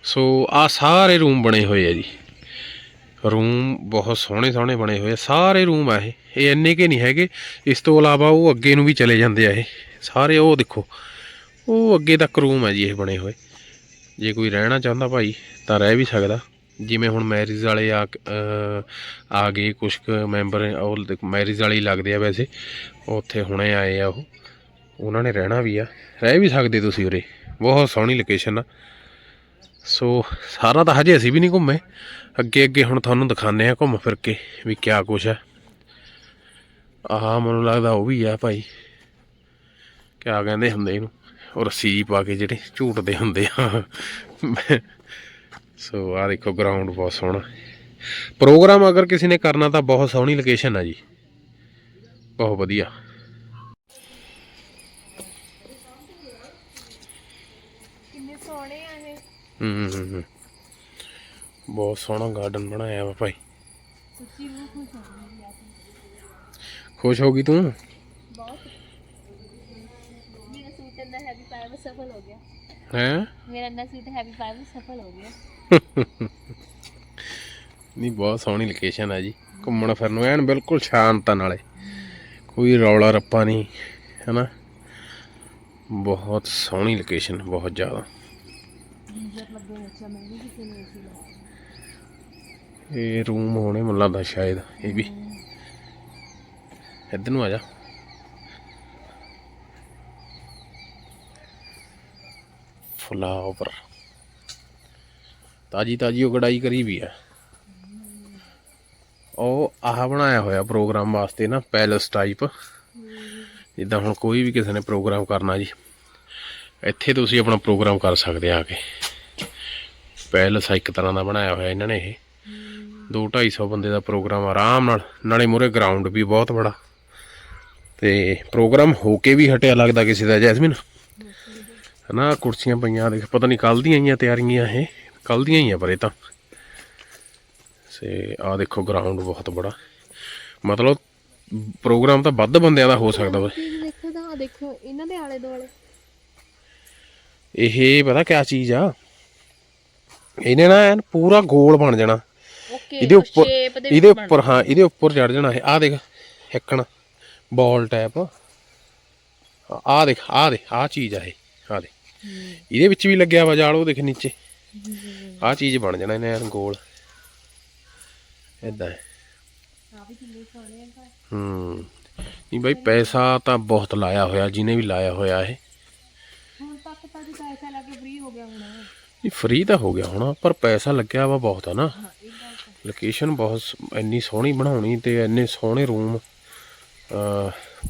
ਸੋ ਆ ਸਾਰੇ ਰੂਮ ਬਣੇ ਹੋਏ ਆ ਜੀ। ਰੂਮ ਬਹੁਤ ਸੋਹਣੇ ਸੋਹਣੇ ਬਣੇ ਹੋਏ ਆ। ਸਾਰੇ ਰੂਮ ਆ ਇਹ। ਇਹ ਇੰਨੇ ਕੇ ਨਹੀਂ ਹੈਗੇ। ਇਸ ਤੋਂ ਇਲਾਵਾ ਉਹ ਅੱਗੇ ਨੂੰ ਵੀ ਚਲੇ ਜਾਂਦੇ ਆ ਇਹ। ਸਾਰੇ ਉਹ ਦੇਖੋ। ਉਹ ਅੱਗੇ ਤੱਕ ਰੂਮ ਆ ਜੀ ਇਹ ਬਣੇ ਹੋਏ। ਜੇ ਕੋਈ ਰਹਿਣਾ ਚਾਹੁੰਦਾ ਭਾਈ, ਤਾਂ ਰਹਿ ਵੀ ਸਕਦਾ। ਜਿਵੇਂ ਹੁਣ ਮੈਰਿਜ ਵਾਲੇ ਆ ਆ ਗਏ ਕੁਝ ਕੁ ਮੈਂਬਰ ਉਹ ਮੈਰਿਜ ਵਾਲੇ ਲੱਗਦੇ ਆ ਵੈਸੇ। ਉੱਥੇ ਹੁਣੇ ਆਏ ਆ ਉਹ। ਉਹਨਾਂ ਨੇ ਰਹਿਣਾ ਵੀ ਆ। ਰਹਿ ਵੀ ਸਕਦੇ ਤੁਸੀਂ ਉਰੇ। ਬਹੁਤ ਸੋਹਣੀ ਲੋਕੇਸ਼ਨ ਆ। ਸੋ, ਸਾਰਾ ਤਾਂ ਹਜੇ ਅਸੀਂ ਵੀ ਨਹੀਂ ਘੁੰਮੇ। ਅੱਗੇ ਅੱਗੇ ਹੁਣ ਤੁਹਾਨੂੰ ਦਿਖਾਉਂਦੇ ਆ ਘੁੰਮ ਫਿਰ ਕੇ ਵੀ ਕਿਆ ਕੁਛ ਹੈ ਆਹ, ਮੈਨੂੰ ਲੱਗਦਾ ਉਹ ਵੀ ਆ ਭਾਈ। ਕਿਆ ਕਹਿੰਦੇ ਹੁੰਦੇ ਇਹਨੂੰ? ਉਹ ਰੱਸੀ ਪਾ ਕੇ ਜਿਹੜੇ ਝੂਟਦੇ ਹੁੰਦੇ ਆ। ਸੋ ਆ ਦੇਖੋ ਗਰਾਊਂਡ ਬਹੁਤ ਸੋਹਣਾ। ਪ੍ਰੋਗਰਾਮ ਅਗਰ ਕਿਸੇ ਨੇ ਕਰਨਾ ਤਾਂ ਬਹੁਤ ਸੋਹਣੀ ਲੋਕੇਸ਼ਨ ਆ ਜੀ। ਬਹੁਤ ਵਧੀਆ। ਕਿੰਨੇ ਸੋਹਣੇ ਆ ਇਹ। ਹੂੰ ਹੂੰ, ਹੂੰ ਹੂੰ। ਬਹੁਤ ਸੋਹਣਾ ਗਾਰਡਨ ਬਣਾਇਆ ਵਾ ਭਾਈ। ਸੱਚੀ ਨੂੰ ਖੁਸ਼ ਹੋ ਗਈ ਤੂੰ ਬਹੁਤ ਮੇਰਾ ਸੂਟ ਇੰਨਾ ਨਹੀਂ ਬਹੁਤ ਸੋਹਣੀ ਲੋਕੇਸ਼ਨ ਆ ਜੀ ਘੁੰਮਣ ਫਿਰਨ ਨੂੰ ਐਨ ਬਿਲਕੁਲ ਸ਼ਾਂਤ ਆ ਨਾਲੇ ਕੋਈ ਰੌਲਾ ਰੱਪਾ ਨਹੀਂ ਹੈਨਾ ਬਹੁਤ ਸੋਹਣੀ ਲੋਕੇਸ਼ਨ ਬਹੁਤ ਜ਼ਿਆਦਾ ਇਹ ਰੂਮ ਹੋਣੇ ਮੈਨੂੰ ਲੱਗਦਾ ਸ਼ਾਇਦ ਇਹ ਵੀ ਇੱਧਰ ਨੂੰ ਆ ਜਾ ਫਲਾਵਰ ਤਾਜੀ ਤਾਜੀ ਉਹ ਕਢਾਈ ਕਰੀ ਵੀ ਆ। ਉਹ ਆਹ ਬਣਾਇਆ ਹੋਇਆ ਪ੍ਰੋਗਰਾਮ ਵਾਸਤੇ ਨਾ ਪੈਲਸ ਟਾਈਪ ਜਿੱਦਾਂ ਹੁਣ ਕੋਈ ਵੀ ਕਿਸੇ ਨੇ ਪ੍ਰੋਗਰਾਮ ਕਰਨਾ ਜੀ, ਇੱਥੇ ਤੁਸੀਂ ਆਪਣਾ ਪ੍ਰੋਗਰਾਮ ਕਰ ਸਕਦੇ ਆ ਆ ਕੇ। ਪੈਲਸ ਇੱਕ ਤਰ੍ਹਾਂ ਦਾ ਬਣਾਇਆ ਹੋਇਆ ਇਹਨਾਂ ਨੇ ਇਹ। ਦੋ 250 ਬੰਦੇ ਦਾ ਪ੍ਰੋਗਰਾਮ ਆਰਾਮ ਨਾਲ, ਨਾਲੇ ਮੂਹਰੇ ਗਰਾਊਂਡ ਵੀ ਬਹੁਤ ਬੜਾ। ਤੇ ਪ੍ਰੋਗਰਾਮ ਹੋ ਕੇ ਵੀ ਹਟਿਆ ਲੱਗਦਾ ਕਿਸੇ ਦਾ ਜੈਸਮੀਨ? ਹਨਾ ਕੁਰਸੀਆਂ ਪਈਆਂ ਦੇਖ ਪਤਾ ਨਹੀਂ ਕੱਲ ਦੀਆਂ ਆਈਆਂ ਤਿਆਰੀਆਂ ਇਹ। ਕੱਲ ਦੀਆਂ ਹੀ ਆ ਪਰ ਇਹ ਤਾਂ। ਸੇ ਆ ਦੇਖੋ ਗਰਾਊਂਡ ਬਹੁਤ ਬੜਾ। ਮਤਲਬ ਪ੍ਰੋਗਰਾਮ ਤਾਂ ਵੱਧ ਬੰਦਿਆਂ ਦਾ ਹੋ ਸਕਦਾ ਵਾ। ਚੀਜ਼ ਦੇਖੋ ਤਾਂ ਆਹ ਦੇਖੋ ਇਹਨਾਂ ਦੇ ਆਲੇ ਦੁਆਲੇ। ਇਹ ਪਤਾ ਕਿਆ ਚੀਜ਼ ਆ? ਇਹਨੇ ਨਾ ਐਨ ਪੂਰਾ ਗੋਲ ਬਣ ਜਾਣਾ। ਇਹਦੇ ਉੱਪਰ ਇਹਦੇ ਉੱਪਰ ਹਾਂ ਇਹਦੇ ਉੱਪਰ ਚੜ ਜਾਣਾ ਇਹ। ਆ ਦੇਖ ਇੱਕਣ ਬਾਲ ਟੈਪ ਆ ਦੇਖ ਆ ਦੇ ਆ ਚੀਜ਼ ਆ ਇਹ। ਇਹਦੇ ਵਿੱਚ ਵੀ ਲੱਗਿਆ ਵਾ ਜਾਲ ਉਹ ਦੇਖ ਨੀਚੇ। ਆ ਚੀਜ਼ ਬਣ ਜਾਣਾ ਇਹਨੇ ਐਨ ਗੋਲ। ਘਰ। ਹੂੰ। ਨਹੀਂ ਬਾਈ ਪੈਸਾ ਤਾਂ ਬਹੁਤ ਲਾਇਆ ਹੋਇਆ ਜਿਹਨੇ ਵੀ ਲਾਇਆ ਹੋਇਆ ਇਹ। ਹੁਣ ਤੱਕ ਤਾਂ ਜੀ ਪੈਸਾ ਲਾ ਕੇ ਫ੍ਰੀ ਹੋ ਗਿਆ ਹੋਣਾ। ਨਹੀਂ ਫ੍ਰੀ ਤਾਂ ਹੋ ਗਿਆ ਹੋਣਾ ਪਰ ਪੈਸਾ ਲੱਗਿਆ ਵਾ ਬਹੁਤ ਆ ਨਾ। ਇਹ ਲੋਕੇਸ਼ਨ ਬਹੁਤ ਇੰਨੀ ਸੋਹਣੀ ਬਣਾਉਣੀ ਤੇ ਇੰਨੇ ਸੋਹਣੇ ਰੂਮ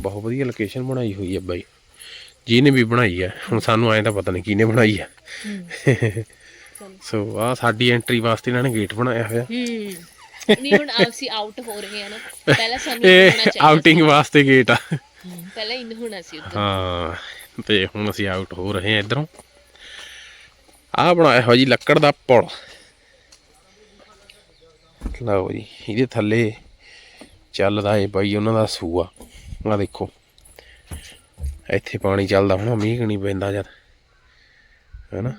ਬਹੁਤ ਵਧੀਆ ਲੋਕੇਸ਼ਨ ਬਣਾਈ ਹੋਈ ਹੈ ਬਾਈ। ਜਿਹਨੇ ਵੀ ਬਣਾਈ ਹੈ ਹੁਣ ਸਾਨੂੰ ਐਂ ਤਾਂ ਪਤਾ ਨਹੀਂ ਕਿਹਨੇ ਬਣਾਈ ਹੈ। ਸੋ ਆ ਸਾਡੀ ਐਂਟਰੀ ਵਾਸਤੇ ਇਹਨਾਂ ਨੇ ਗੇਟ ਬਣਾਇਆ ਹੋਇਆ। ਨਹੀਂ ਹੁਣ ਅਸੀਂ ਆਊਟ ਹੋ ਰਹੇ ਹਾਂ ਨਾ। ਪਹਿਲਾਂ ਸਾਨੂੰ ਇਹ ਹੋਣਾ ਚਾਹੀਦਾ ਆਊਟਿੰਗ ਵਾਸਤੇ ਗੇਟ ਆ। ਸੀ। ਪਹਿਲਾਂ ਇਨ ਹੋਣਾ ਸੀ ਉੱਧਰ। ਹਾਂ ਤੇ ਹੁਣ ਅਸੀਂ ਆਊਟ ਹੋ ਰਹੇ ਹਾਂ ਇਧਰੋਂ। ਆ ਬਣਾਇਆ ਹੋਇਆ ਜੀ ਲੱਕੜ ਦਾ ਪੁਲ। ਲਓ ਜੀ ਇਹਦੇ ਥੱਲੇ ਚੱਲਦਾ ਏ ਬਾਈ ਉਹਨਾਂ ਦਾ ਸੂਆ। ਆ ਦੇਖੋ। ਇੱਥੇ ਪਾਣੀ ਚੱਲਦਾ ਹੋਣਾ ਮੀਂਹ ਕਣੀ ਪੈਂਦਾ ਜਦ। ਹੈਨਾ?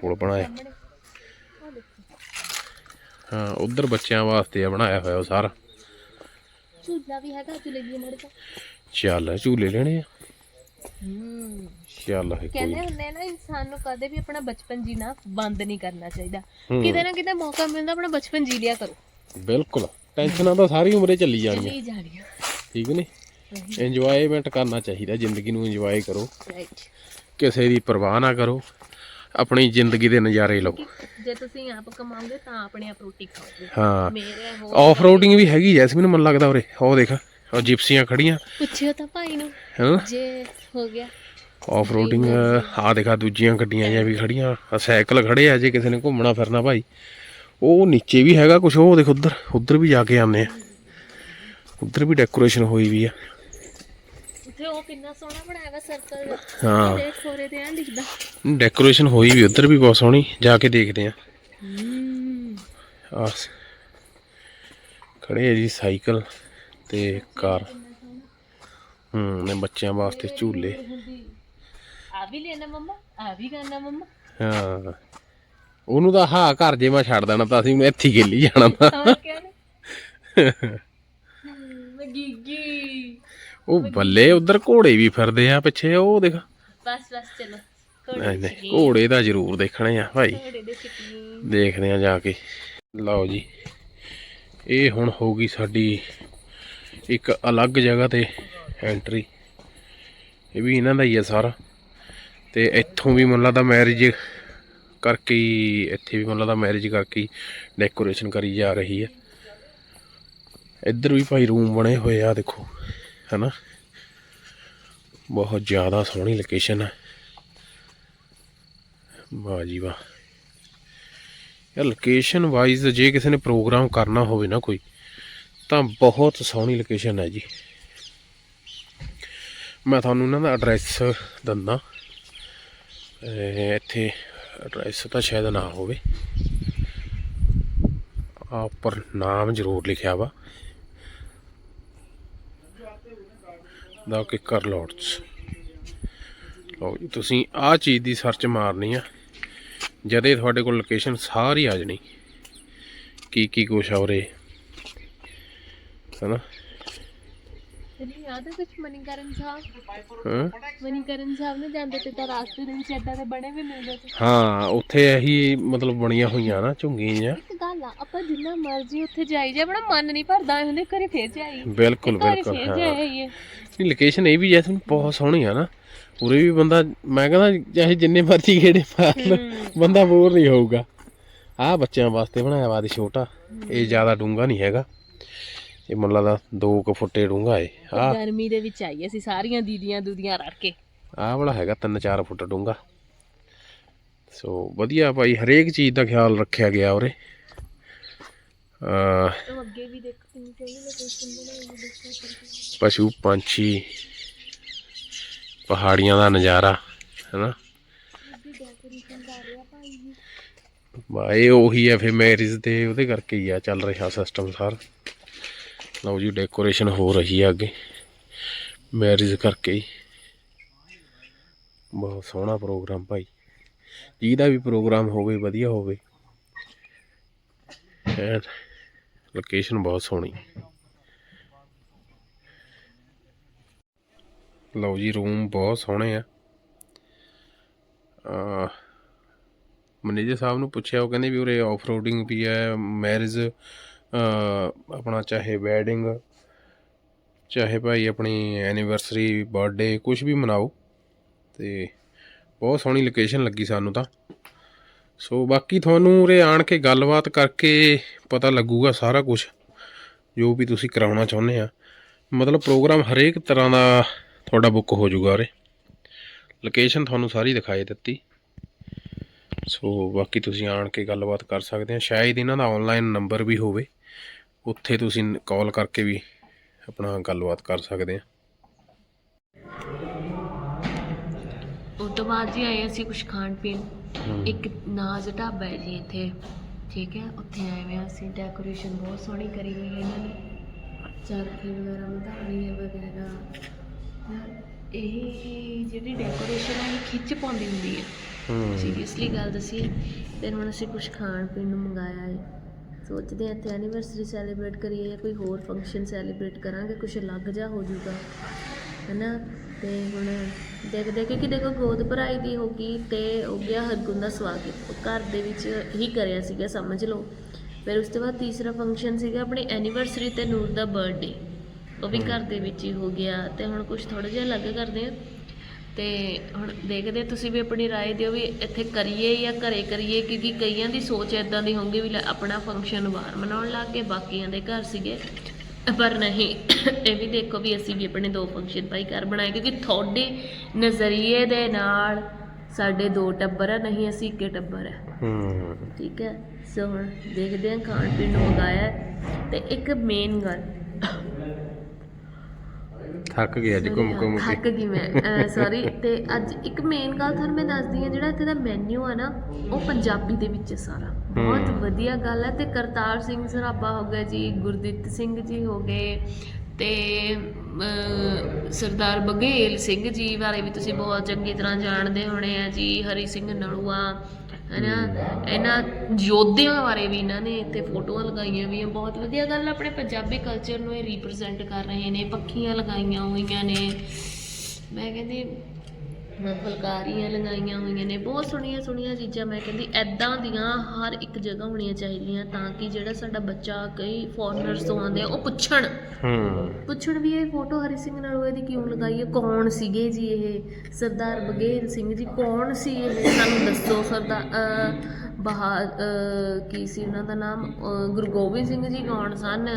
ਪੁਲ ਬਣਾਇਆ ਹਾਂ ਉਧਰ ਬੱਚਿਆਂ ਵਾਸਤੇ ਆ ਬਣਾਇਆ ਹੋਇਆ ਉਹ ਸਾਰਾ। ਝੂਲਾ ਵੀ ਹੈਗਾ ਝੂਲੇ ਦੀ ਮੜ ਤਾਂ। ਚੱਲ ਝੂਲੇ ਲੈਣੇ ਆ। ਹੂੰ। ਚੱਲ ਕਹਿੰਦੇ ਹੁੰਦੇ ਨਾ ਇਨਸਾਨ ਨੂੰ ਕਦੇ ਵੀ ਆਪਣਾ ਬਚਪਨ ਜੀਣਾ ਬੰਦ ਨਹੀਂ ਕਰਨਾ ਚਾਹੀਦਾ। ਕਿਤੇ ਨਾ ਕਿਤੇ ਮੌਕਾ ਮਿਲਦਾ ਆਪਣਾ ਬਚਪਨ ਜੀ ਲਿਆ ਕਰੋ। ਬਿਲਕੁਲ। ਟੈਨਸ਼ਨਾਂ ਤਾਂ ਸਾਰੀ ਉਮਰੇ ਚੱਲੀ ਜਾਣੀਆਂ। ਨਹੀਂ ਜਾਣੀਆਂ। ਠੀਕ ਨੇ? ਇੰਜੋਇਮੈਂਟ ਕਰਨਾ ਚਾਹੀਦਾ ਜ਼ਿੰਦਗੀ ਨੂੰ ਇੰਜੋਏ ਕਰੋ। ਕਿਸੇ ਦੀ ਪਰਵਾਹ ਨਾ ਕਰੋ ਆਪਣੀ ਜ਼ਿੰਦਗੀ ਦੇ ਨਜ਼ਾਰੇ ਲਓ। ਜੇ ਤੁਸੀਂ ਆਪ ਕਮਾਓਗੇ ਤਾਂ ਆਪਣੇ ਆਪ ਰੋਟੀ ਖਾਓਗੇ। ਹਾਂ। ਮੇਰੇ ਆਫ ਰੋਡਿੰਗ ਵੀ ਹੈਗੀ ਜੈਸਮੀਨ ਮੈਨੂੰ ਲੱਗਦਾ ਉਰੇ। ਉਹ ਦੇਖ ਉਹ ਜਿਪਸੀਆਂ ਖੜੀਆਂ। ਪੁੱਛਿਓ ਤਾਂ ਭਾਈ ਨੂੰ ਜੇ ਹੋ ਗਿਆ। ਆਫ ਰੋਡਿੰਗ ਆ ਦੇਖਾ ਦੂਜੀਆਂ ਗੱਡੀਆਂ ਜਾਂ ਵੀ ਖੜੀਆਂ। ਆਹ ਸਾਈਕਲ ਖੜੇ ਆ ਜੇ ਕਿਸੇ ਨੇ ਘੁੰਮਣਾ ਫਿਰਨਾ ਭਾਈ। ਉਹ ਨੀਚੇ ਵੀ ਹੈਗਾ ਕੁਝ ਉਹ ਦੇਖ ਉਧਰ ਉਧਰ ਵੀ ਜਾ ਕੇ ਆਉਂਦੇ ਆ। ਉਧਰ ਵੀ ਡੈਕੋਰੇਸ਼ਨ ਹੋਈ ਵੀ ਆ। ਉੱਥੇ ਉਹ ਕਿੰਨਾ ਸੋਹਣਾ ਬਣਾਇਆ ਸਰਕਲ ਹਾਂ। ਦੇਖ ਖੋਰੇ ਤੇ ਆ ਲਿਖਦਾ। ਡੈਕੋਰੇਸ਼ਨ ਹੋਈ ਵੀ ਉਧਰ ਵੀ ਬਹੁਤ ਸੋਹਣੀ ਜਾ ਕੇ ਦੇਖਦੇ ਆ ਆ ਖੜੇ ਆ ਜੀ ਸਾਈਕਲ ਤੇ ਕਾਰ। ਹੂੰ ਨੇ ਬੱਚਿਆਂ ਵਾਸਤੇ ਝੂਲੇ। ਆ ਵੀ ਲੈਣਾ ਮੰਮਾ ਆ ਵੀ ਕਰਨਾ ਮੰਮਾ। ਹਾਂ। ਉਹਨੂੰ ਤਾਂ ਹਾਂ ਘਰ ਜੇ ਮੈਂ ਛੱਡ ਦੇਣਾ ਤਾਂ ਅਸੀਂ ਇੱਥੇ ਹੀ ਖੇਲੀ ਜਾਣਾ। ਤਾਂ (laughs) ਗਿੱਗੀ। ਉਹ ਬੱਲੇ ਉਧਰ ਘੋੜੇ ਵੀ ਫਿਰਦੇ ਆ ਪਿੱਛੇ ਉਹ ਦੇਖ। ਬਸ ਬਸ ਚਲੋ। ਨਹੀਂ ਨਹੀਂ ਘੋੜੇ ਤਾਂ ਜ਼ਰੂਰ ਦੇਖਣੇ ਆ ਭਾਈ। ਦੇ ਦੇਖਦੇ ਆ ਜਾ ਕੇ। ਲਓ ਜੀ। ਇਹ ਹੁਣ ਹੋਊਗੀ ਸਾਡੀ ਇੱਕ ਅਲੱਗ ਜਗ੍ਹਾ ਤੇ ਐਂਟਰੀ ਇਹ ਵੀ ਇਹਨਾਂ ਦਾ ਹੀ ਆ ਸਾਰਾ। ਤੇ ਇੱਥੋਂ ਵੀ ਮੈਨੂੰ ਲੱਗਦਾ ਮੈਰਿਜ ਕਰਕੇ ਹੀ ਇੱਥੇ ਵੀ ਮੈਨੂੰ ਲੱਗਦਾ ਮੈਰਿਜ ਕਰਕੇ ਡੈਕੋਰੇਸ਼ਨ ਕਰੀ ਜਾ ਰਹੀ ਹੈ। ਇੱਧਰ ਵੀ ਭਾਈ ਰੂਮ ਬਣੇ ਹੋਏ ਆ, ਦੇਖੋ, ਹੈਨਾ? ਬਹੁਤ ਜ਼ਿਆਦਾ ਸੋਹਣੀ ਲੋਕੇਸ਼ਨ ਹੈ ਵਾਹ ਜੀ ਵਾਹ। ਯਾਰ ਲੋਕੇਸ਼ਨ ਵਾਈਜ਼ ਜੇ ਕਿਸੇ ਨੇ ਪ੍ਰੋਗਰਾਮ ਕਰਨਾ ਹੋਵੇ ਨਾ ਕੋਈ, ਤਾਂ ਬਹੁਤ ਸੋਹਣੀ ਲੋਕੇਸ਼ਨ ਹੈ ਜੀ। ਮੈਂ ਤੁਹਾਨੂੰ ਇਹਨਾਂ ਦਾ ਐਡਰੈਸ ਦਿੰਦਾ। ਇੱਥੇ ਐਡਰੈਸ ਤਾਂ ਸ਼ਾਇਦ ਨਾ ਹੋਵੇ। ਆ ਉੱਪਰ ਨਾਮ ਜ਼ਰੂਰ ਲਿਖਿਆ ਵਾ। ਦਾ ਕਿਕਰ ਲੋਟਸ ਲਓ ਜੀ, ਤੁਸੀਂ ਆਹ ਚੀਜ਼ ਦੀ ਸਰਚ ਮਾਰਨੀ ਆ। ਜਦੇ ਤੁਹਾਡੇ ਕੋਲ ਲੋਕੇਸ਼ਨ ਸਾਰੀ ਆ ਜਾਣੀ ਕੀ ਕੀ ਕੁਛ ਆ ਉਰੇ। ਹਨਾ? ਤੈਨੂੰ ਯਾਦ ਹੈ ਕੁਝ ਮਨੀਕਰਨ ਸਾਹਿਬ। ਹਾਂ? ਮਨੀਕਰਨ ਸਾਹਿਬ ਨੇ ਜਾਂਦੇ ਤੇ ਤਾਂ ਰਾਸਤੇ ਦੇ ਵਿੱਚ ਏਦਾਂ ਦੇ ਬਣੇ ਵੀ ਮਿਲਦੇ ਸੀ ਹਾਂ ਉੱਥੇ ਇਹੀ ਮਤਲਬ ਬਣੀਆਂ ਹੋਈਆਂ ਨਾ ਝੁੰਗੀਆਂ ਜਿਹੀਆਂ। ਇੱਕ ਗੱਲ ਆ ਆਪਾਂ ਜਿੰਨਾ ਮਰਜ਼ੀ ਉੱਥੇ ਜਾਈ ਜਾਏ ਬੜਾ ਮਨ ਨਹੀਂ ਭਰਦਾ ਹੁੰਦੇ ਘਰੇ ਫੇਰ ਜਾਈ ਬਿਲਕੁਲ ਘਰੇ ਬਿਲਕੁਲ ਫੇਰ ਹਾਂ। ਜਾਈਏ। ਨਹੀਂ ਲੋਕੇਸ਼ਨ ਇਹ ਵੀ ਜੈਸਮੀਨ ਬਹੁਤ ਸੋਹਣੀ ਆ ਨਾ। ਉਰੇ ਵੀ ਬੰਦਾ ਮੈਂ ਕਹਿੰਦਾ ਚਾਹੇ ਜਿੰਨੇ ਮਰਜ਼ੀ ਖੇੜੇ ਮਾਰ ਲਓ ਬੰਦਾ ਬੋਰ ਨਹੀਂ ਹੋਊਗਾ। ਆਹ ਬੱਚਿਆਂ ਵਾਸਤੇ ਬਣਾਇਆ ਵਾ ਛੋਟਾ। ਇਹ ਜ਼ਿਆਦਾ ਡੂੰਗਾ ਨਹੀਂ ਹੈਗਾ। ਇਹ ਮੈਨੂੰ ਲੱਗਦਾ 2 ਕੁ ਫੁੱਟੇ ਡੂੰਗਾ ਏ। ਆਹ ਗਰਮੀ ਦੇ ਵਿੱਚ ਆਈ ਅਸੀਂ ਸਾਰੀਆਂ ਦੀਦੀਆਂ ਦੂਦੀਆਂ ਰੜ ਕੇ। ਆਹ ਵਾਲਾ ਹੈਗਾ 3-4 ਫੁੱਟ ਡੂੰਗਾ ਸੋ ਵਧੀਆ ਭਾਈ ਹਰੇਕ ਚੀਜ਼ ਦਾ ਖਿਆਲ ਰੱਖਿਆ ਗਿਆ ਉਰੇ। ਅੱਗੇ ਵੀ ਦੇਖ ਪਸ਼ੂ ਪੰਛੀ ਪਹਾੜੀਆਂ ਦਾ ਨਜ਼ਾਰਾ ਹੈਨਾ? ਬਾ ਇਹ ਉਹੀ ਹੈ ਫਿਰ ਮੈਰਿਜ ਤੇ ਉਹਦੇ ਕਰਕੇ ਹੀ ਆ ਚੱਲ ਰਿਹਾ ਸਿਸਟਮ ਸਾਰ। ਲਓ ਜੀ ਡੈਕੋਰੇਸ਼ਨ ਹੋ ਰਹੀ ਹੈ ਅੱਗੇ। ਮੈਰਿਜ ਕਰਕੇ ਹੀ। ਬਹੁਤ ਸੋਹਣਾ ਪ੍ਰੋਗਰਾਮ ਭਾਈ। ਜਿਹਦਾ ਵੀ ਪ੍ਰੋਗਰਾਮ ਹੋਵੇ, ਵਧੀਆ ਹੋਵੇ। ਐਨ ਲੋਕੇਸ਼ਨ ਬਹੁਤ ਸੋਹਣੀ। ਲਓ ਜੀ ਰੂਮ ਬਹੁਤ ਸੋਹਣੇ ਆ। ਅਹ ਮੈਨੇਜਰ ਸਾਹਿਬ ਨੂੰ ਪੁੱਛਿਆ, ਉਹ ਕਹਿੰਦੇ ਵੀ ਉਰੇ ਆਫ ਰੋਡਿੰਗ ਵੀ ਹੈ ਮੈਰਿਜ ਆਪਣਾ ਚਾਹੇ ਵੈਡਿੰਗ ਚਾਹੇ ਭਾਈ ਆਪਣੀ ਐਨੀਵਰਸਰੀ ਬਰਥਡੇ ਕੁਝ ਵੀ ਮਨਾਓ, ਤੇ ਬਹੁਤ ਸੋਹਣੀ ਲੋਕੇਸ਼ਨ ਲੱਗੀ ਸਾਨੂੰ ਤਾਂ। ਸੋ ਬਾਕੀ ਤੁਹਾਨੂੰ ਉਰੇ ਆਣ ਕੇ ਗੱਲਬਾਤ ਕਰਕੇ ਪਤਾ ਲੱਗੂਗਾ ਸਾਰਾ ਕੁਝ ਜੋ ਵੀ ਤੁਸੀਂ ਕਰਾਉਣਾ ਚਾਹੁੰਦੇ ਆ। ਮਤਲਬ ਪ੍ਰੋਗਰਾਮ ਹਰੇਕ ਤਰ੍ਹਾਂ ਦਾ ਤੁਹਾਡਾ ਬੁੱਕ ਹੋ ਜਾਊਗਾ ਉਰੇ। ਲੋਕੇਸ਼ਨ ਤੁਹਾਨੂੰ ਸਾਰੀ ਦਿਖਾਈ ਦਿੱਤੀ। ਸੋ ਬਾਕੀ ਤੁਸੀਂ ਆਣ ਕੇ ਗੱਲਬਾਤ ਕਰ ਸਕਦੇ ਆ। ਸ਼ਾਇਦ ਇਹਨਾਂ ਦਾ ਆਨਲਾਈਨ ਨੰਬਰ ਵੀ ਹੋਵੇ। ਉੱਥੇ ਤੁਸੀਂ ਕਾਲ ਕਰਕੇ ਵੀ ਆਪਣਾ ਗੱਲਬਾਤ ਕਰ ਸਕਦੇ ਆ। ਉਸ ਤੋਂ ਬਾਅਦ ਜੀ ਆਏ ਅਸੀਂ ਕੁਝ ਖਾਣ ਪੀਣ। ਇੱਕ ਨਾਜ਼ ਢਾਬਾ ਹੈ ਜੀ ਇੱਥੇ। ਠੀਕ ਹੈ ਉੱਥੇ ਆਏ ਹੋਏ ਹਾਂ ਅਸੀਂ। ਡੈਕੋਰੇਸ਼ਨ ਬਹੁਤ ਸੋਹਣੀ ਕਰੀ ਹੋਈ ਹੈ ਇਹਨਾਂ ਨੇ। ਚਰਖੇ ਵਗੈਰਾ ਮਧਾਣੀਆਂ ਵਗੈਰਾ। ਯਾਰ ਇਹ ਜਿਹੜੀ ਡੈਕੋਰੇਸ਼ਨ ਹੈ ਇਹ ਖਿੱਚ ਪਾਉਂਦੀ ਹੁੰਦੀ ਹੈ। ਹੂੰ। ਸੀਰੀਅਸਲੀ ਗੱਲ ਦੱਸੀਏ ਤੇ ਹੁਣ ਅਸੀਂ ਕੁਝ ਖਾਣ ਪੀਣ ਨੂੰ ਮੰਗਾਇਆ ਹੈ। ਸੋਚਦੇ ਹਾਂ ਇੱਥੇ ਐਨੀਵਰਸਰੀ ਸੈਲੀਬ੍ਰੇਟ ਕਰੀਏ ਜਾਂ ਕੋਈ ਹੋਰ ਫੰਕਸ਼ਨ ਸੈਲੀਬ੍ਰੇਟ ਕਰਾਂਗੇ ਕੁਝ ਅਲੱਗ ਜਿਹਾ ਹੋ ਜਾਊਗਾ ਹੈਨਾ? ਤੇ ਹੁਣ ਦੇਖ ਦੇਖ ਕਿ ਦੇਖੋ ਗੋਦ ਭਰਾਈ ਦੀ ਹੋ ਗਈ ਤੇ ਹੋ ਗਿਆ ਹਰਗੁਣ ਦਾ ਸਵਾਗਤ। ਘਰ ਦੇ ਵਿੱਚ ਹੀ ਕਰਿਆ ਸੀਗਾ ਸਮਝ ਲਓ। ਫਿਰ ਉਸ ਤੋਂ ਬਾਅਦ ਤੀਸਰਾ ਫੰਕਸ਼ਨ ਸੀਗਾ ਆਪਣੀ ਐਨੀਵਰਸਰੀ ਤੇ ਨੂਰ ਦਾ ਬਰਥਡੇ ਉਹ ਵੀ ਘਰ ਦੇ ਵਿੱਚ ਹੀ ਹੋ ਗਿਆ। ਤੇ ਹੁਣ ਕੁਝ ਥੋੜਾ ਜਿਹਾ ਅਲੱਗ ਕਰਦੇ ਆ। ਤੇ ਹੁਣ ਦੇਖਦੇ ਹਾਂ ਤੁਸੀਂ ਵੀ ਆਪਣੀ رائے ਦਿਓ ਵੀ ਇੱਥੇ ਕਰੀਏ ਜਾਂ ਘਰੇ ਕਰੀਏ ਕਿਉਂਕਿ ਕਈਆਂ ਦੀ ਸੋਚ ਇਦਾਂ ਦੀ ਹੋਊਗੀ ਵੀ ਲੈ ਆਪਣਾ ਫੰਕਸ਼ਨ ਬਾਹਰ ਮਨਾਉਣ ਲੱਗ ਗਏ ਬਾਕੀਆਂ ਦੇ ਘਰ ਸੀਗੇ ਪਰ ਨਹੀਂ ਇਹ ਵੀ ਦੇਖੋ ਵੀ ਅਸੀਂ ਵੀ ਆਪਣੇ ਦੋ ਫੰਕਸ਼ਨ ਭਾਈ ਘਰ ਬਣਾਏ ਕਿਉਂਕਿ ਤੁਹਾਡੇ ਨਜ਼ਰੀਏ ਦੇ ਨਾਲ ਸਾਡੇ ਦੋ ਟੱਬਰ ਆ ਨਹੀਂ ਅਸੀਂ ਇੱਕੇ ਟੱਬਰ ਆ ਹੂੰ ਠੀਕ ਹੈ ਸੋ ਹੁਣ ਦੇਖਦੇ ਹਾਂ ਖਾਣ ਪੀਣ ਨੂੰ ਮੰਗਾਇਆ ਹੈ। ਤੇ ਇੱਕ ਮੇਨ ਗੱਲ ਥੱਕ ਗਿਆ ਜੀ ਘੁੰਮ ਘੁੰਮ ਥੱਕ ਕੇ ਗਈ ਮੈਂ। ਸੌਰੀ ਤੇ ਅੱਜ ਇੱਕ ਮੇਨ ਗੱਲ ਤੁਹਾਨੂੰ ਮੈਂ ਦੱਸਦੀ ਹਾਂ ਜਿਹੜਾ ਇੱਥੇ ਦਾ ਮੈਨੂ ਆ ਨਾ ਉਹ ਪੰਜਾਬੀ ਦੇ ਵਿੱਚ ਸਾਰਾ। ਬਹੁਤ। ਵਧੀਆ ਗੱਲ ਹੈ ਤੇ ਕਰਤਾਰ ਸਿੰਘ ਸਰਾਭਾ ਹੋ ਗਿਆ ਜੀ ਗੁਰਦੀਪ ਸਿੰਘ ਜੀ ਹੋ ਗਏ ਤੇ ਸਰਦਾਰ ਬਘੇਲ ਸਿੰਘ ਜੀ ਬਾਰੇ ਵੀ ਤੁਸੀਂ ਬਹੁਤ ਚੰਗੀ ਤਰ੍ਹਾਂ ਜਾਣਦੇ ਹੋਣੇ ਆ ਜੀ ਹਰੀ ਸਿੰਘ ਨਲੂਆ ਹਨਾ? ਇਹਨਾਂ ਯੋਧਿਆਂ ਬਾਰੇ ਵੀ ਇਹਨਾਂ ਨੇ ਇੱਥੇ ਫੋਟੋਆਂ ਲਗਾਈਆਂ ਵੀ ਆ, ਬਹੁਤ ਵਧੀਆ ਗੱਲ ਆਪਣੇ ਪੰਜਾਬੀ ਕਲਚਰ ਨੂੰ ਇਹ ਰਿਪਰੈਜ਼ੈਂਟ ਕਰ ਰਹੇ ਨੇ, ਪੱਖੀਆਂ ਲਗਾਈਆਂ ਹੋਈਆਂ ਨੇ। ਮੈਂ ਕਹਿੰਦੀ ਫੁਲਕਾਰੀਆਂ ਲਗਾਈਆਂ ਹੋਈਆਂ ਨੇ। ਬਹੁਤ ਸੋਹਣੀਆਂ ਸੋਹਣੀਆਂ ਚੀਜ਼ਾਂ ਮੈਂ ਕਹਿੰਦੀ ਐਦਾਂ ਦੀਆਂ ਹਰ ਇੱਕ ਜਗ੍ਹਾ ਹੋਣੀਆਂ ਚਾਹੀਦੀਆਂ ਤਾਂ ਕਿ ਜਿਹੜਾ ਸਾਡਾ ਬੱਚਾ ਕਈ ਫੋਰਨਰਸ ਤੋਂ ਆਉਂਦੇ ਆ ਉਹ ਪੁੱਛਣ। ਹੂੰ ਪੁੱਛਣ ਵੀ ਇਹ ਫੋਟੋ ਹਰੀ ਸਿੰਘ ਨਲੂਏ ਦੀ ਕਿਉਂ ਲਗਾਈ ਹੈ ਕੌਣ ਸੀਗੇ ਜੀ ਇਹ? ਸਰਦਾਰ ਬਘੇਲ ਸਿੰਘ ਜੀ ਕੌਣ ਸੀ ਇਹ? ਸਾਨੂੰ ਦੱਸੋ ਸਰਦਾਰ ਬਹਾ ਕੀ ਸੀ ਉਹਨਾਂ ਦਾ ਨਾਮ? ਗੁਰੂ ਗੋਬਿੰਦ ਸਿੰਘ ਜੀ ਕੌਣ ਸਨ?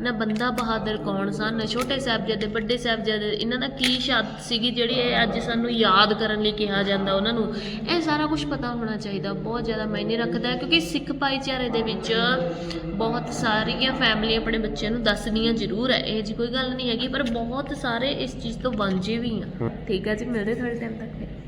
ਨਾ ਬੰਦਾ ਬਹਾਦਰ ਕੌਣ ਸਨ ਛੋਟੇ ਸਾਹਿਬਜ਼ਾਦੇ, ਵੱਡੇ ਸਾਹਿਬਜ਼ਾਦੇ, ਇਹਨਾਂ ਦਾ ਕੀ ਸ਼ਹਾਦਤ ਸੀਗੀ ਜਿਹੜੀ ਇਹ ਅੱਜ ਸਾਨੂੰ ਯਾਦ ਕਰਨ ਲਈ ਕਿਹਾ ਜਾਂਦਾ ਉਹਨਾਂ ਨੂੰ? ਇਹ ਸਾਰਾ ਕੁਝ ਪਤਾ ਹੋਣਾ ਚਾਹੀਦਾ, ਬਹੁਤ ਜ਼ਿਆਦਾ ਮਾਇਨੇ ਰੱਖਦਾ ਕਿਉਂਕਿ ਸਿੱਖ ਭਾਈਚਾਰੇ ਦੇ ਵਿੱਚ ਬਹੁਤ ਸਾਰੀਆਂ ਫੈਮਲੀ ਆਪਣੇ ਬੱਚਿਆਂ ਨੂੰ ਦੱਸਦੀਆਂ ਜ਼ਰੂਰ ਹੈ, ਇਹ ਜੀ ਕੋਈ ਗੱਲ ਨਹੀਂ ਹੈਗੀ, ਪਰ ਬਹੁਤ ਸਾਰੇ ਇਸ ਚੀਜ਼ ਤੋਂ ਵਾਂਝੇ ਵੀ ਆ। ਠੀਕ ਹੈ ਜੀ, ਮਿਲਦੇ ਥੋੜੇ ਟਾਈਮ ਤੱਕ ਫਿਰ।